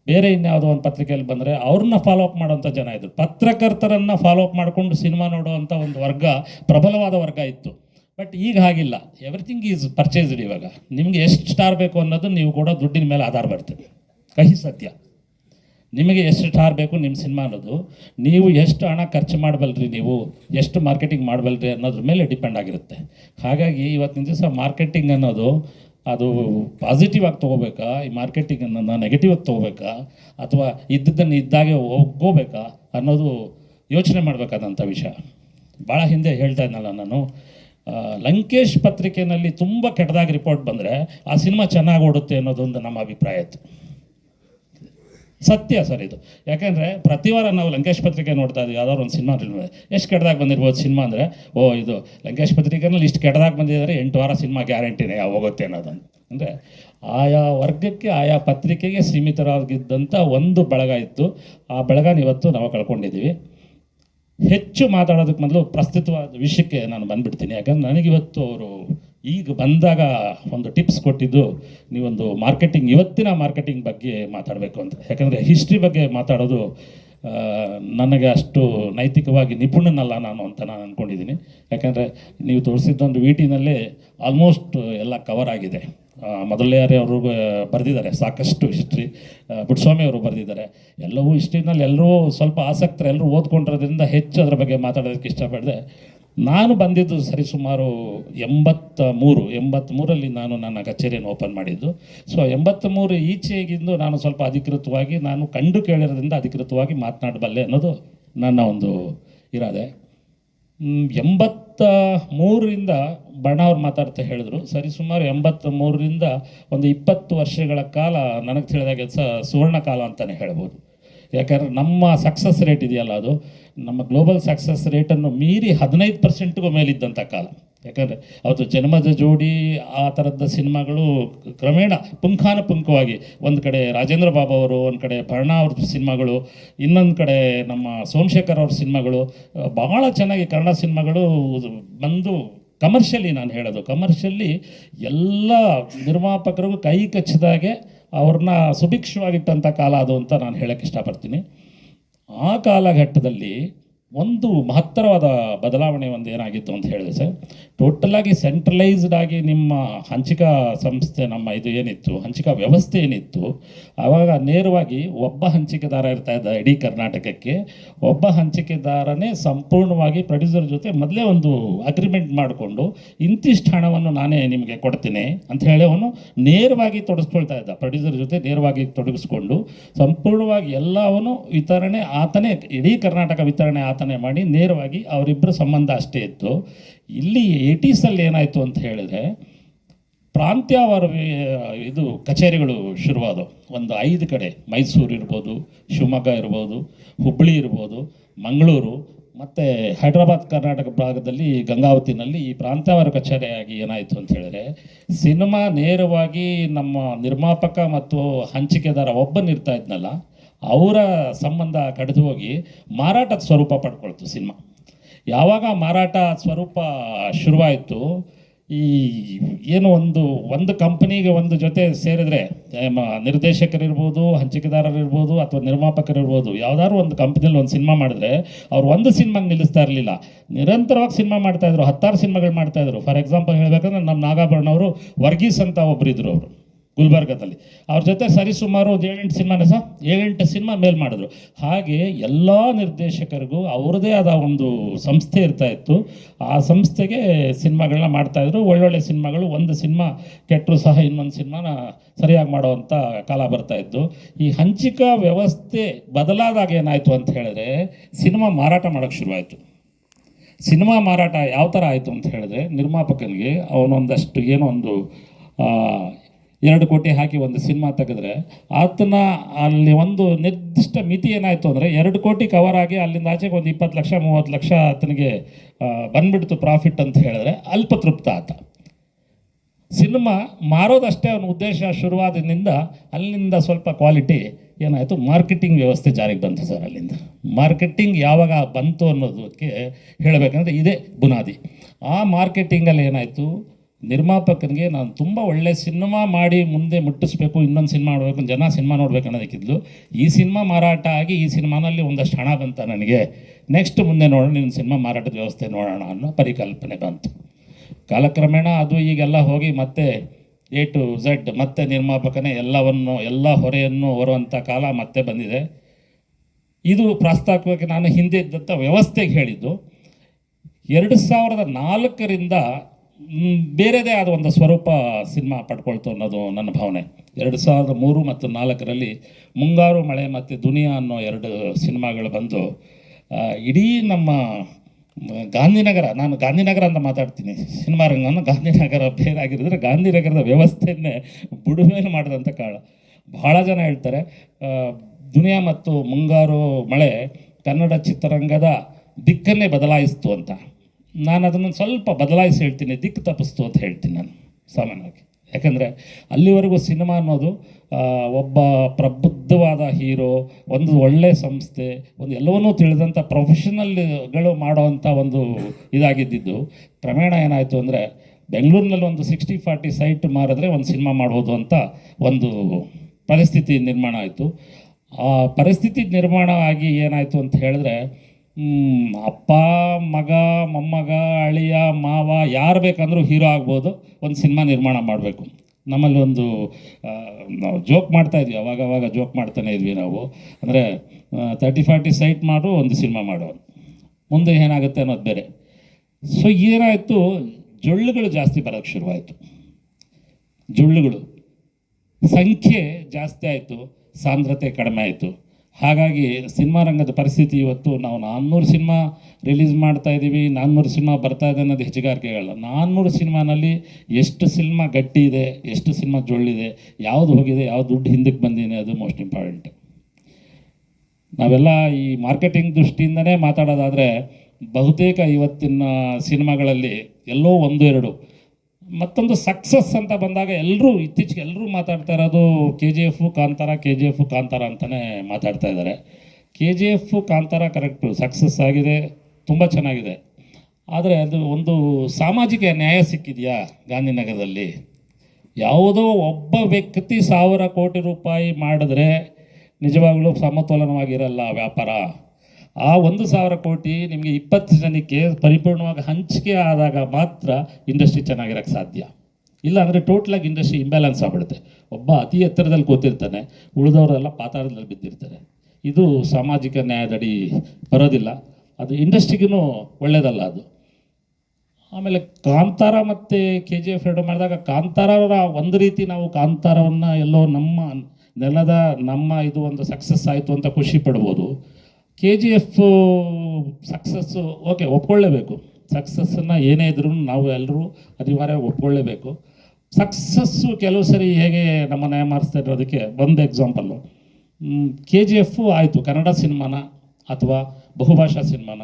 ಬೇರೆ ಇನ್ಯಾವುದೋ ಒಂದು ಪತ್ರಿಕೆಯಲ್ಲಿ ಬಂದರೆ ಅವ್ರನ್ನ ಫಾಲೋ ಅಪ್ ಮಾಡೋವಂಥ ಜನ ಇದ್ರು. ಪತ್ರಕರ್ತರನ್ನು ಫಾಲೋ ಅಪ್ ಮಾಡಿಕೊಂಡು ಸಿನಿಮಾ ನೋಡುವಂಥ ಒಂದು ವರ್ಗ ಪ್ರಬಲವಾದ ವರ್ಗ ಇತ್ತು. ಬಟ್ ಈಗ ಹಾಗಿಲ್ಲ. ಎವ್ರಿಥಿಂಗ್ ಈಸ್ ಪರ್ಚೇಸ್ಡ್ ಇವಾಗ. ನಿಮಗೆ ಎಷ್ಟು ಸ್ಟಾರ್ ಬೇಕು ಅನ್ನೋದು ನೀವು ಕೂಡ ದುಡ್ಡಿನ ಮೇಲೆ ಆಧಾರ ಬರ್ತದೆ ಕಹಿ ಸತ್ಯ. ನಿಮಗೆ ಎಷ್ಟು ಸ್ಟಾರ್ ಬೇಕು ನಿಮ್ಮ ಸಿನಿಮಾ ಅನ್ನೋದು. ನೀವು ಎಷ್ಟು ಹಣ ಖರ್ಚು ಮಾಡಬಲ್ರಿ ನೀವು, ಎಷ್ಟು ಮಾರ್ಕೆಟಿಂಗ್ ಮಾಡಬಲ್ರಿ ಅನ್ನೋದ್ರ ಮೇಲೆ ಡಿಪೆಂಡ್ ಆಗಿರುತ್ತೆ. ಹಾಗಾಗಿ ಇವತ್ತಿನ ದಿವಸ ಮಾರ್ಕೆಟಿಂಗ್ ಅನ್ನೋದು, ಅದು ಪಾಸಿಟಿವ್ ಆಗಿ ತೊಗೋಬೇಕಾ? ಈ ಮಾರ್ಕೆಟಿಂಗ್ ಅನ್ನೋದನ್ನ ನೆಗೆಟಿವ್ ಆಗಿ ತೊಗೋಬೇಕಾ? ಅಥವಾ ಇದ್ದದ್ದನ್ನು ಇದ್ದಾಗೆ ಹೋಗ್ಬೇಕಾ ಅನ್ನೋದು ಯೋಚನೆ ಮಾಡಬೇಕಾದಂಥ ವಿಷಯ. ಭಾಳ ಹಿಂದೆ ಹೇಳ್ತಾ ಇದ್ನಲ್ಲ ನಾನು. ಲಂಕೇಶ್ ಪತ್ರಿಕೆಯಲ್ಲಿ ತುಂಬ ಕೆಟ್ಟದಾಗಿ ರಿಪೋರ್ಟ್ ಬಂದರೆ ಆ ಸಿನಿಮಾ ಚೆನ್ನಾಗಿ ಓಡುತ್ತೆ ಅನ್ನೋದೊಂದು ನಮ್ಮ ಅಭಿಪ್ರಾಯ ಇತ್ತು. ಸತ್ಯ ಸರ್ ಇದು. ಯಾಕೆಂದರೆ ಪ್ರತಿ ವಾರ ನಾವು ಲಂಕೇಶ್ ಪತ್ರಿಕೆ ನೋಡ್ತಾ ಇದ್ವಿ. ಯಾವ್ದಾದ್ರು ಒಂದು ಸಿನಿಮಾ ಎಷ್ಟು ಕೆಟ್ಟದಾಗಿ ಬಂದಿರ್ಬೋದು ಸಿನಿಮಾ ಅಂದರೆ, ಓ, ಇದು ಲಂಕೇಶ್ ಪತ್ರಿಕೆನಲ್ಲಿ ಇಷ್ಟು ಕೆಟ್ಟದಾಗಿ ಬಂದಿದ್ದಾರೆ, ಎಂಟು ವಾರ ಸಿನಿಮಾ ಗ್ಯಾರಂಟಿನೇ ಯಾವ ಹೋಗುತ್ತೆ ಅನ್ನೋದನ್ನು ಅಂದರೆ ಆಯಾ ವರ್ಗಕ್ಕೆ, ಆಯಾ ಪತ್ರಿಕೆಗೆ ಸೀಮಿತರಾಗಿದ್ದಂಥ ಒಂದು ಬಳಗ ಇತ್ತು. ಆ ಬಳಗನ ಇವತ್ತು ನಾವು ಕಳ್ಕೊಂಡಿದ್ದೀವಿ. ಹೆಚ್ಚು ಮಾತಾಡೋದಕ್ಕೆ ಮೊದಲು ಪ್ರಸ್ತುತವಾದ ವಿಷಯಕ್ಕೆ ನಾನು ಬಂದ್ಬಿಡ್ತೀನಿ. ಯಾಕಂದ್ರೆ ನನಗಿವತ್ತು ಅವರು ಈಗ ಬಂದಾಗ ಒಂದು ಟಿಪ್ಸ್ ಕೊಟ್ಟಿದ್ದು, ನೀವೊಂದು ಮಾರ್ಕೆಟಿಂಗ್, ಇವತ್ತಿನ ಮಾರ್ಕೆಟಿಂಗ್ ಬಗ್ಗೆ ಮಾತಾಡಬೇಕು ಅಂತ. ಯಾಕಂದರೆ ಹಿಸ್ಟ್ರಿ ಬಗ್ಗೆ ಮಾತಾಡೋದು ನನಗೆ ಅಷ್ಟು ನೈತಿಕವಾಗಿ ನಿಪುಣನಲ್ಲ ನಾನು ಅಂತ ನಾನು ಅಂದ್ಕೊಂಡಿದ್ದೀನಿ ಯಾಕಂದರೆ ನೀವು ತೋರಿಸಿದ್ದೊಂದು ವಿ ಟಿನಲ್ಲೇ ಆಲ್ಮೋಸ್ಟ್ ಎಲ್ಲ ಕವರ್ ಆಗಿದೆ. ಮೊದಲನೆಯರೇ ಅವರು ಬರೆದಿದ್ದಾರೆ. ಸಾಕಷ್ಟು ಹಿಸ್ಟ್ರಿ ಬುಡ್ಸ್ವಾಮಿ ಅವರು ಬರೆದಿದ್ದಾರೆ. ಎಲ್ಲವೂ ಹಿಸ್ಟ್ರಿನಲ್ಲಿ ಎಲ್ಲರೂ ಸ್ವಲ್ಪ ಆಸಕ್ತರು, ಎಲ್ಲರೂ ಓದ್ಕೊಂಡಿರೋದ್ರಿಂದ ಹೆಚ್ಚು ಅದರ ಬಗ್ಗೆ ಮಾತಾಡೋದಕ್ಕೆ ಇಷ್ಟಪಡಿದೆ. ನಾನು ಬಂದಿದ್ದು ಸರಿಸುಮಾರು ಎಂಬತ್ತ ಮೂರು ಎಂಬತ್ತ್ಮೂರಲ್ಲಿ ನಾನು ನನ್ನ ಕಚೇರಿಯನ್ನು ಓಪನ್ ಮಾಡಿದ್ದು. ಸೊ ಎಂಬತ್ತ ಮೂರು ಈಚೆಗಿಂದು ನಾನು ಸ್ವಲ್ಪ ಅಧಿಕೃತವಾಗಿ, ನಾನು ಕಂಡು ಕೇಳಿರೋದ್ರಿಂದ ಅಧಿಕೃತವಾಗಿ ಮಾತನಾಡಬಲ್ಲೆ ಅನ್ನೋದು ನನ್ನ ಒಂದು ಇರಾದೆ. ಎಂಬತ್ತ ಮೂರರಿಂದ ಬಣ್ಣ ಅವ್ರು ಮಾತಾಡ್ತಾ ಹೇಳಿದ್ರು. ಸರಿ, ಸುಮಾರು ಎಂಬತ್ತ ಮೂರರಿಂದ ಒಂದು ಇಪ್ಪತ್ತು ವರ್ಷಗಳ ಕಾಲ ನನಗೆ ತಿಳಿದಾಗೆ ಸ ಸುವರ್ಣ ಕಾಲ ಅಂತಲೇ ಹೇಳ್ಬೋದು. ಯಾಕಂದರೆ ನಮ್ಮ ಸಕ್ಸಸ್ ರೇಟ್ ಇದೆಯಲ್ಲ ಅದು. ನಮ್ಮ ಗ್ಲೋಬಲ್ ಸಕ್ಸಸ್ ರೇಟನ್ನು ಮೀರಿ ಹದಿನೈದು ಪರ್ಸೆಂಟ್ಗೂ ಮೇಲಿದ್ದಂಥ ಕಾಲ. ಯಾಕಂದರೆ ಅವತ್ತು ಜನ್ಮದ ಜೋಡಿ ಆ ಥರದ ಸಿನಿಮಾಗಳು ಕ್ರಮೇಣ ಪುಂಖಾನುಪುಂಖವಾಗಿ ಒಂದು ಕಡೆ ರಾಜೇಂದ್ರ ಬಾಬು ಅವರು, ಒಂದು ಕಡೆ ಭರಣ ಅವ್ರ ಸಿನಿಮಾಗಳು, ಇನ್ನೊಂದು ಕಡೆ ನಮ್ಮ ಸೋಮಶೇಖರ್ ಅವ್ರ ಸಿನಿಮಾಗಳು ಬಹಳ ಚೆನ್ನಾಗಿ ಕನ್ನಡ ಸಿನಿಮಾಗಳು ಬಂದು ಕಮರ್ಷಿಯಲಿ ನಾನು ಹೇಳೋದು. ಕಮರ್ಷಿಯಲಿ ಎಲ್ಲ ನಿರ್ಮಾಪಕರಿಗೂ ಕೈ ಕಚ್ಚಿದಾಗೆ ಅವ್ರನ್ನ ಸುಭಿಕ್ಷವಾಗಿಟ್ಟಂಥ ಕಾಲ ಅದು ಅಂತ ನಾನು ಹೇಳೋಕ್ಕೆ ಇಷ್ಟಪಡ್ತೀನಿ. ಆ ಕಾಲಘಟ್ಟದಲ್ಲಿ ಒಂದು ಮಹತ್ತರವಾದ ಬದಲಾವಣೆ ಒಂದು ಏನಾಗಿತ್ತು ಅಂತ ಹೇಳಿದೆ ಸರ್ ಟೋಟಲಾಗಿ ಸೆಂಟ್ರಲೈಸ್ಡ್ ಆಗಿ ನಿಮ್ಮ ಹಂಚಿಕಾ ಸಂಸ್ಥೆ, ನಮ್ಮ ಇದು ಏನಿತ್ತು, ಹಂಚಿಕಾ ವ್ಯವಸ್ಥೆ ಏನಿತ್ತು, ಆವಾಗ ನೇರವಾಗಿ ಒಬ್ಬ ಹಂಚಿಕೆದಾರ ಇರ್ತಾ ಇದ್ದ ಇಡೀ ಕರ್ನಾಟಕಕ್ಕೆ. ಒಬ್ಬ ಹಂಚಿಕೆದಾರನೇ ಸಂಪೂರ್ಣವಾಗಿ ಪ್ರೊಡ್ಯೂಸರ್ ಜೊತೆ ಮೊದಲೇ ಒಂದು ಅಗ್ರಿಮೆಂಟ್ ಮಾಡಿಕೊಂಡು, ಇಂತಿಷ್ಟು ಹಣವನ್ನು ನಾನೇ ನಿಮಗೆ ಕೊಡ್ತೀನಿ ಅಂತ ಹೇಳಿ ಅವನು ನೇರವಾಗಿ ತೊಡಗಿಸ್ಕೊಳ್ತಾ ಇದ್ದ. ಪ್ರೊಡ್ಯೂಸರ್ ಜೊತೆ ನೇರವಾಗಿ ತೊಡಗಿಸ್ಕೊಂಡು, ಸಂಪೂರ್ಣವಾಗಿ ಎಲ್ಲವನ್ನು ವಿತರಣೆ, ಆತನೇ ಇಡೀ ಕರ್ನಾಟಕ ವಿತರಣೆ ಆತನೇ ಮಾಡಿ ನೇರವಾಗಿ ಅವರಿಬ್ಬರ ಸಂಬಂಧ ಅಷ್ಟೇ ಇತ್ತು. ಇಲ್ಲಿ ಏಟೀಸಲ್ಲಿ ಏನಾಯಿತು ಅಂತ ಹೇಳಿದರೆ ಪ್ರಾಂತ್ಯವಾರ ಇದು ಕಚೇರಿಗಳು ಶುರುವಾದವು. ಒಂದು ಐದು ಕಡೆ, ಮೈಸೂರು ಇರ್ಬೋದು, ಶಿವಮೊಗ್ಗ ಇರ್ಬೋದು, ಹುಬ್ಬಳ್ಳಿ ಇರ್ಬೋದು, ಮಂಗಳೂರು, ಮತ್ತು ಹೈದ್ರಾಬಾದ್, ಕರ್ನಾಟಕ ಭಾಗದಲ್ಲಿ, ಗಂಗಾವತಿನಲ್ಲಿ ಈ ಪ್ರಾಂತ್ಯವಾರ ಕಚೇರಿಯಾಗಿ ಏನಾಯಿತು ಅಂತ ಹೇಳಿದ್ರೆ ಸಿನಿಮಾ ನೇರವಾಗಿ ನಮ್ಮ ನಿರ್ಮಾಪಕ ಮತ್ತು ಹಂಚಿಕೆದಾರ ಒಬ್ಬನಿರ್ತಾ ಇದ್ನಲ್ಲ ಅವರ ಸಂಬಂಧ ಕಡಿದು ಹೋಗಿ ಮಾರಾಟದ ಸ್ವರೂಪ ಪಡ್ಕೊಳ್ತು ಸಿನಿಮಾ. ಯಾವಾಗ ಮಾರಾಟ ಸ್ವರೂಪ ಶುರುವಾಯಿತು, ಈ ಏನು ಒಂದು ಒಂದು ಕಂಪನಿಗೆ ಒಂದು ಜೊತೆ ಸೇರಿದರೆ ನಿರ್ದೇಶಕರಿರ್ಬೋದು, ಹಂಚಿಕೆದಾರರಿರ್ಬೋದು, ಅಥವಾ ನಿರ್ಮಾಪಕರಿರ್ಬೋದು, ಯಾವುದಾದ್ರು ಒಂದು ಕಂಪ್ನಿಯಲ್ಲಿ ಒಂದು ಸಿನಿಮಾ ಮಾಡಿದ್ರೆ, ಅವ್ರು ಒಂದು ಸಿನಿಮಾಗೆ ನಿಲ್ಲಿಸ್ತಾ ಇರಲಿಲ್ಲ. ನಿರಂತರವಾಗಿ ಸಿನಿಮಾ ಮಾಡ್ತಾಯಿದ್ರು ಹತ್ತಾರು ಸಿನಿಮಾಗಳು ಮಾಡ್ತಾಯಿದ್ರು ಫಾರ್ ಎಕ್ಸಾಂಪಲ್ ಹೇಳಬೇಕಂದ್ರೆ, ನಮ್ಮ ನಾಗಾಭರಣ ಅವರು ವರ್ಗೀಸ್ ಅಂತ ಒಬ್ಬರಿದ್ದರು ಅವರು. ಗುಲ್ಬರ್ಗದಲ್ಲಿ. ಅವ್ರ ಜೊತೆ ಸರಿಸುಮಾರು ಒಂದು ಏಳೆಂಟು ಸಿನಿಮಾನೇ ಸಹ ಏಳೆಂಟು ಸಿನಿಮಾ ಮೇಲ್ ಮಾಡಿದ್ರು. ಹಾಗೆ ಎಲ್ಲ ನಿರ್ದೇಶಕರಿಗೂ ಅವ್ರದ್ದೇ ಆದ ಒಂದು ಸಂಸ್ಥೆ ಇರ್ತಾ ಇತ್ತು. ಆ ಸಂಸ್ಥೆಗೆ ಸಿನಿಮಾಗಳನ್ನ ಮಾಡ್ತಾಯಿದ್ರು ಒಳ್ಳೊಳ್ಳೆ ಸಿನಿಮಾಗಳು ಒಂದು ಸಿನಿಮಾ ಕೆಟ್ಟರು ಸಹ ಇನ್ನೊಂದು ಸಿನಿಮಾನ ಸರಿಯಾಗಿ ಮಾಡುವಂಥ ಕಾಲ ಬರ್ತಾ ಇತ್ತು. ಈ ಹಂಚಿಕಾ ವ್ಯವಸ್ಥೆ ಬದಲಾದಾಗ ಏನಾಯಿತು ಅಂತ ಹೇಳಿದ್ರೆ, ಸಿನಿಮಾ ಮಾರಾಟ ಮಾಡೋಕ್ಕೆ ಶುರುವಾಯಿತು. ಸಿನಿಮಾ ಮಾರಾಟ ಯಾವ ಥರ ಆಯಿತು ಅಂತ ಹೇಳಿದ್ರೆ, ನಿರ್ಮಾಪಕನಿಗೆ ಅವನೊಂದಷ್ಟು ಏನೋ ಒಂದು ಎರಡು ಕೋಟಿ ಹಾಕಿ ಒಂದು ಸಿನಿಮಾ ತೆಗೆದ್ರೆ ಆತನ ಅಲ್ಲಿ ಒಂದು ನಿರ್ದಿಷ್ಟ ಮಿತಿ ಏನಾಯಿತು ಅಂದರೆ ಎರಡು ಕೋಟಿ ಕವರ್ ಆಗಿ ಅಲ್ಲಿಂದ ಆಚೆಗೆ ಒಂದು ಇಪ್ಪತ್ತು ಲಕ್ಷ, ಮೂವತ್ತು ಲಕ್ಷ ಆತನಿಗೆ ಬಂದ್ಬಿಡ್ತು ಪ್ರಾಫಿಟ್ ಅಂತ ಹೇಳಿದ್ರೆ ಅಲ್ಪತೃಪ್ತ ಆತ. ಸಿನಿಮಾ ಮಾರೋದಷ್ಟೇ ಅವನ ಉದ್ದೇಶ ಶುರುವಾದಿಂದ ಅಲ್ಲಿಂದ ಸ್ವಲ್ಪ ಕ್ವಾಲಿಟಿ ಏನಾಯಿತು? ಮಾರ್ಕೆಟಿಂಗ್ ವ್ಯವಸ್ಥೆ ಜಾರಿಗೆ ಬಂತು ಸರ್ ಅಲ್ಲಿಂದ. ಮಾರ್ಕೆಟಿಂಗ್ ಯಾವಾಗ ಬಂತು ಅನ್ನೋದಕ್ಕೆ ಹೇಳಬೇಕಂದ್ರೆ ಇದೇ ಬುನಾದಿ. ಆ ಮಾರ್ಕೆಟಿಂಗಲ್ಲಿ ಏನಾಯಿತು? ನಿರ್ಮಾಪಕನಿಗೆ ನಾನು ತುಂಬ ಒಳ್ಳೆ ಸಿನಿಮಾ ಮಾಡಿ ಮುಂದೆ ಮುಟ್ಟಿಸ್ಬೇಕು, ಇನ್ನೊಂದು ಸಿನಿಮಾ ನೋಡಬೇಕು ಜನ ಸಿನಿಮಾ ನೋಡ್ಬೇಕು ಅನ್ನೋದಕ್ಕಿದ್ಲು. ಈ ಸಿನಿಮಾ ಮಾರಾಟ ಆಗಿ ಈ ಸಿನಿಮಾನಲ್ಲಿ ಒಂದಷ್ಟು ಹಣ ಬಂತ ನನಗೆ. ನೆಕ್ಸ್ಟ್ ಮುಂದೆ ನೋಡೋಣ ನಿನ್ನ ಸಿನಿಮಾ ಮಾರಾಟದ ವ್ಯವಸ್ಥೆ ನೋಡೋಣ ಅನ್ನೋ ಪರಿಕಲ್ಪನೆ ಬಂತು. ಕಾಲಕ್ರಮೇಣ ಅದು ಈಗೆಲ್ಲ ಹೋಗಿ ಮತ್ತೆ ಎ ಟು ಝಡ್ ಮತ್ತೆ ನಿರ್ಮಾಪಕನೇ ಎಲ್ಲವನ್ನು, ಎಲ್ಲ ಹೊರೆಯನ್ನು ಹೊರುವಂಥ ಕಾಲ ಮತ್ತೆ ಬಂದಿದೆ. ಇದು ಪ್ರಾಸ್ತಾವಿಕವಾಗಿ ನಾನು ಹಿಂದೆ ಇದ್ದಂಥ ವ್ಯವಸ್ಥೆಗೆ ಹೇಳಿದ್ದು, ಎರಡು ಸಾವಿರದ ನಾಲ್ಕರಿಂದ ಬೇರೆದೇ ಆದ ಒಂದು ಸ್ವರೂಪ ಸಿನಿಮಾ ಪಡ್ಕೊಳ್ತು ಅನ್ನೋದು ನನ್ನ ಭಾವನೆ. ಎರಡು ಸಾವಿರದ ಮೂರು ಮತ್ತು ನಾಲ್ಕರಲ್ಲಿ ಮುಂಗಾರು ಮಳೆ ಮತ್ತು ದುನಿಯಾ ಅನ್ನೋ ಎರಡು ಸಿನಿಮಾಗಳು ಬಂದು ಇಡೀ ನಮ್ಮ ಗಾಂಧಿನಗರ, ನಾನು ಗಾಂಧಿನಗರ ಅಂತ ಮಾತಾಡ್ತೀನಿ. ಸಿನಿಮಾ ರಂಗನ ಗಾಂಧಿನಗರ ಬೇರೆ ಆಗಿರಿದ್ರೆ ಗಾಂಧಿನಗರದ ವ್ಯವಸ್ಥೆಯನ್ನೇ ಬುಡುಮೇಲೆ ಮಾಡಿದಂಥ ಕಾಳ ಬಹಳ ಜನ ಹೇಳ್ತಾರೆ ದುನಿಯಾ ಮತ್ತು ಮುಂಗಾರು ಮಳೆ ಕನ್ನಡ ಚಿತ್ರರಂಗದ ದಿಕ್ಕನ್ನೇ ಬದಲಾಯಿಸ್ತು ಅಂತ. ನಾನು ಅದನ್ನು ಸ್ವಲ್ಪ ಬದಲಾಯಿಸಿ ಹೇಳ್ತೀನಿ, ದಿಕ್ಕು ತಪ್ಪಿಸ್ತು ಅಂತ ಹೇಳ್ತೀನಿ ನಾನು, ಸಾಮಾನ್ಯವಾಗಿ. ಯಾಕಂದರೆ ಅಲ್ಲಿವರೆಗೂ ಸಿನಿಮಾ ಅನ್ನೋದು ಒಬ್ಬ ಪ್ರಬುದ್ಧವಾದ ಹೀರೋ, ಒಂದು ಒಳ್ಳೆ ಸಂಸ್ಥೆ, ಒಂದು ಎಲ್ಲವನ್ನೂ ತಿಳಿದಂಥ ಪ್ರೊಫೆಷನಲ್ಗಳು ಮಾಡೋವಂಥ ಒಂದು ಇದಾಗಿದ್ದಿದ್ದು, ಕ್ರಮೇಣ ಏನಾಯಿತು ಅಂದರೆ ಬೆಂಗಳೂರಿನಲ್ಲಿ ಒಂದು ಸಿಕ್ಸ್ಟಿ ಫಾರ್ಟಿ ಸೈಟ್ ಮಾರಿದ್ರೆ ಒಂದು ಸಿನಿಮಾ ಮಾಡ್ಬೋದು ಅಂತ ಒಂದು ಪರಿಸ್ಥಿತಿ ನಿರ್ಮಾಣ ಆಯಿತು. ಆ ಪರಿಸ್ಥಿತಿ ನಿರ್ಮಾಣ ಆಗಿ ಏನಾಯಿತು ಅಂತ ಹೇಳಿದ್ರೆ ಅಪ್ಪ, ಮಗ, ಮೊಮ್ಮಗ, ಅಳಿಯ, ಮಾವ, ಯಾರು ಬೇಕಂದರೂ ಹೀರೋ ಆಗ್ಬೋದು. ಒಂದು ಸಿನಿಮಾ ನಿರ್ಮಾಣ ಮಾಡಬೇಕು. ನಮ್ಮಲ್ಲಿ ಒಂದು ನಾವು ಜೋಕ್ ಮಾಡ್ತಾ ಇದ್ವಿ, ಅವಾಗ ಅವಾಗ ಜೋಕ್ ಮಾಡ್ತಾನೆ ಇದ್ವಿ ನಾವು. ಅಂದರೆ ತರ್ಟಿ ಫಾರ್ಟಿ ಸೈಟ್ ಮಾಡು, ಒಂದು ಸಿನಿಮಾ ಮಾಡು ಮುಂದೆ ಏನಾಗುತ್ತೆ ಅನ್ನೋದು ಬೇರೆ. ಸೊ ಏನಾಯಿತು, ಜೊಳ್ಳುಗಳು ಜಾಸ್ತಿ ಬರೋಕ್ಕೆ ಶುರುವಾಯಿತು. ಜೊಳ್ಳುಗಳು. ಸಂಖ್ಯೆ ಜಾಸ್ತಿ ಆಯಿತು, ಸಾಂದ್ರತೆ ಕಡಿಮೆ ಆಯಿತು. ಹಾಗಾಗಿ ಸಿನಿಮಾ ರಂಗದ ಪರಿಸ್ಥಿತಿ ಇವತ್ತು ನಾವು ನಾನ್ನೂರು ಸಿನಿಮಾ ರಿಲೀಸ್ ಮಾಡ್ತಾ ಇದ್ದೀವಿ, ನಾನ್ನೂರು ಸಿನಿಮಾ ಬರ್ತಾ ಇದೆ ಅನ್ನೋದು ಹೆಚ್ಚುಗಾರಿಕೆಗಳಲ್ಲ ನಾನ್ನೂರು ಸಿನಿಮಾನಲ್ಲಿ ಎಷ್ಟು ಸಿನಿಮಾ ಗಟ್ಟಿ ಇದೆ, ಎಷ್ಟು ಸಿನಿಮಾ ಜೊಳ್ಳಿದೆ, ಯಾವುದು ಹೋಗಿದೆ ಯಾವ ದುಡ್ಡು ಹಿಂದಕ್ಕೆ ಬಂದಿದೆ ಅದು ಮೋಸ್ಟ್ ಇಂಪಾರ್ಟೆಂಟ್ ನಾವೆಲ್ಲ ಈ ಮಾರ್ಕೆಟಿಂಗ್ ದೃಷ್ಟಿಯಿಂದನೇ ಮಾತಾಡೋದಾದರೆ ಬಹುತೇಕ ಇವತ್ತಿನ ಸಿನಿಮಾಗಳಲ್ಲಿ ಎಲ್ಲೋ ಒಂದು ಎರಡು ಮತ್ತೊಂದು ಸಕ್ಸಸ್ ಅಂತ ಬಂದಾಗ ಎಲ್ಲರೂ ಇತ್ತೀಚೆಗೆ ಎಲ್ಲರೂ ಮಾತಾಡ್ತಾ ಇರೋದು K G F Kantara K G F Kantara ಅಂತಲೇ ಮಾತಾಡ್ತಾ ಇದ್ದಾರೆ. K G F Kantara correct success ಆಗಿದೆ, ತುಂಬ ಚೆನ್ನಾಗಿದೆ. ಆದರೆ ಅದು ಒಂದು ಸಾಮಾಜಿಕ ನ್ಯಾಯ ಸಿಕ್ಕಿದೆಯಾ ಗಾಂಧಿನಗರದಲ್ಲಿ? ಯಾವುದೋ ಒಬ್ಬ ವ್ಯಕ್ತಿ ಸಾವಿರ ಕೋಟಿ ರೂಪಾಯಿ ಮಾಡಿದ್ರೆ ನಿಜವಾಗಲೂ ಸಮತೋಲನವಾಗಿರಲ್ಲ ವ್ಯಾಪಾರ? ಆ ಒಂದು ಸಾವಿರ ಕೋಟಿ ನಿಮಗೆ ಇಪ್ಪತ್ತು ಜನಕ್ಕೆ ಪರಿಪೂರ್ಣವಾಗಿ ಹಂಚಿಕೆ ಆದಾಗ ಮಾತ್ರ ಇಂಡಸ್ಟ್ರಿ ಚೆನ್ನಾಗಿರೋಕ್ಕೆ ಸಾಧ್ಯ. ಇಲ್ಲ ಅಂದರೆ ಟೋಟ್ಲಾಗಿ ಇಂಡಸ್ಟ್ರಿ ಇಂಬ್ಯಾಲೆನ್ಸ್ ಆಗ್ಬಿಡುತ್ತೆ. ಒಬ್ಬ ಅತಿ ಎತ್ತರದಲ್ಲಿ ಕೂತಿರ್ತಾನೆ, ಉಳಿದವರೆಲ್ಲ ಪಾತಾಳದಲ್ಲಿ ಬಿದ್ದಿರ್ತಾರೆ. ಇದು ಸಾಮಾಜಿಕ ನ್ಯಾಯದಡಿ ಬರೋದಿಲ್ಲ. ಅದು ಇಂಡಸ್ಟ್ರಿಗೂ ಒಳ್ಳೆಯದಲ್ಲ ಅದು. ಆಮೇಲೆ ಕಾಂತಾರ ಮತ್ತು ಕೆ ಜಿ ಎಫ್ ಎರಡು ಮಾಡಿದಾಗ ಕಾಂತಾರವರ ಒಂದು ರೀತಿ ನಾವು ಕಾಂತಾರವನ್ನು ಎಲ್ಲೋ ನಮ್ಮ ನೆಲದ ನಮ್ಮ ಇದು ಒಂದು ಸಕ್ಸಸ್ ಆಯಿತು ಅಂತ ಖುಷಿ ಪಡ್ಬೋದು. K G F success okay ಒಪ್ಕೊಳ್ಳೇಬೇಕು. ಸಕ್ಸಸ್ಸನ್ನು ಏನೇ ಇದ್ರೂ ನಾವು ಎಲ್ಲರೂ ಅನಿವಾರ್ಯ ಒಪ್ಕೊಳ್ಳೇಬೇಕು. ಸಕ್ಸಸ್ಸು ಕೆಲವು ಸರಿ ಹೇಗೆ ನಮ್ಮನ್ನು ಏಮಾರಿಸ್ತಾ ಇರೋದಕ್ಕೆ ಒಂದು ಎಕ್ಸಾಂಪಲ್ಲು ಕೆ ಜಿ ಎಫು ಆಯಿತು, ಕನ್ನಡ ಸಿನಿಮಾನ ಅಥವಾ ಬಹುಭಾಷಾ ಸಿನಿಮಾನ.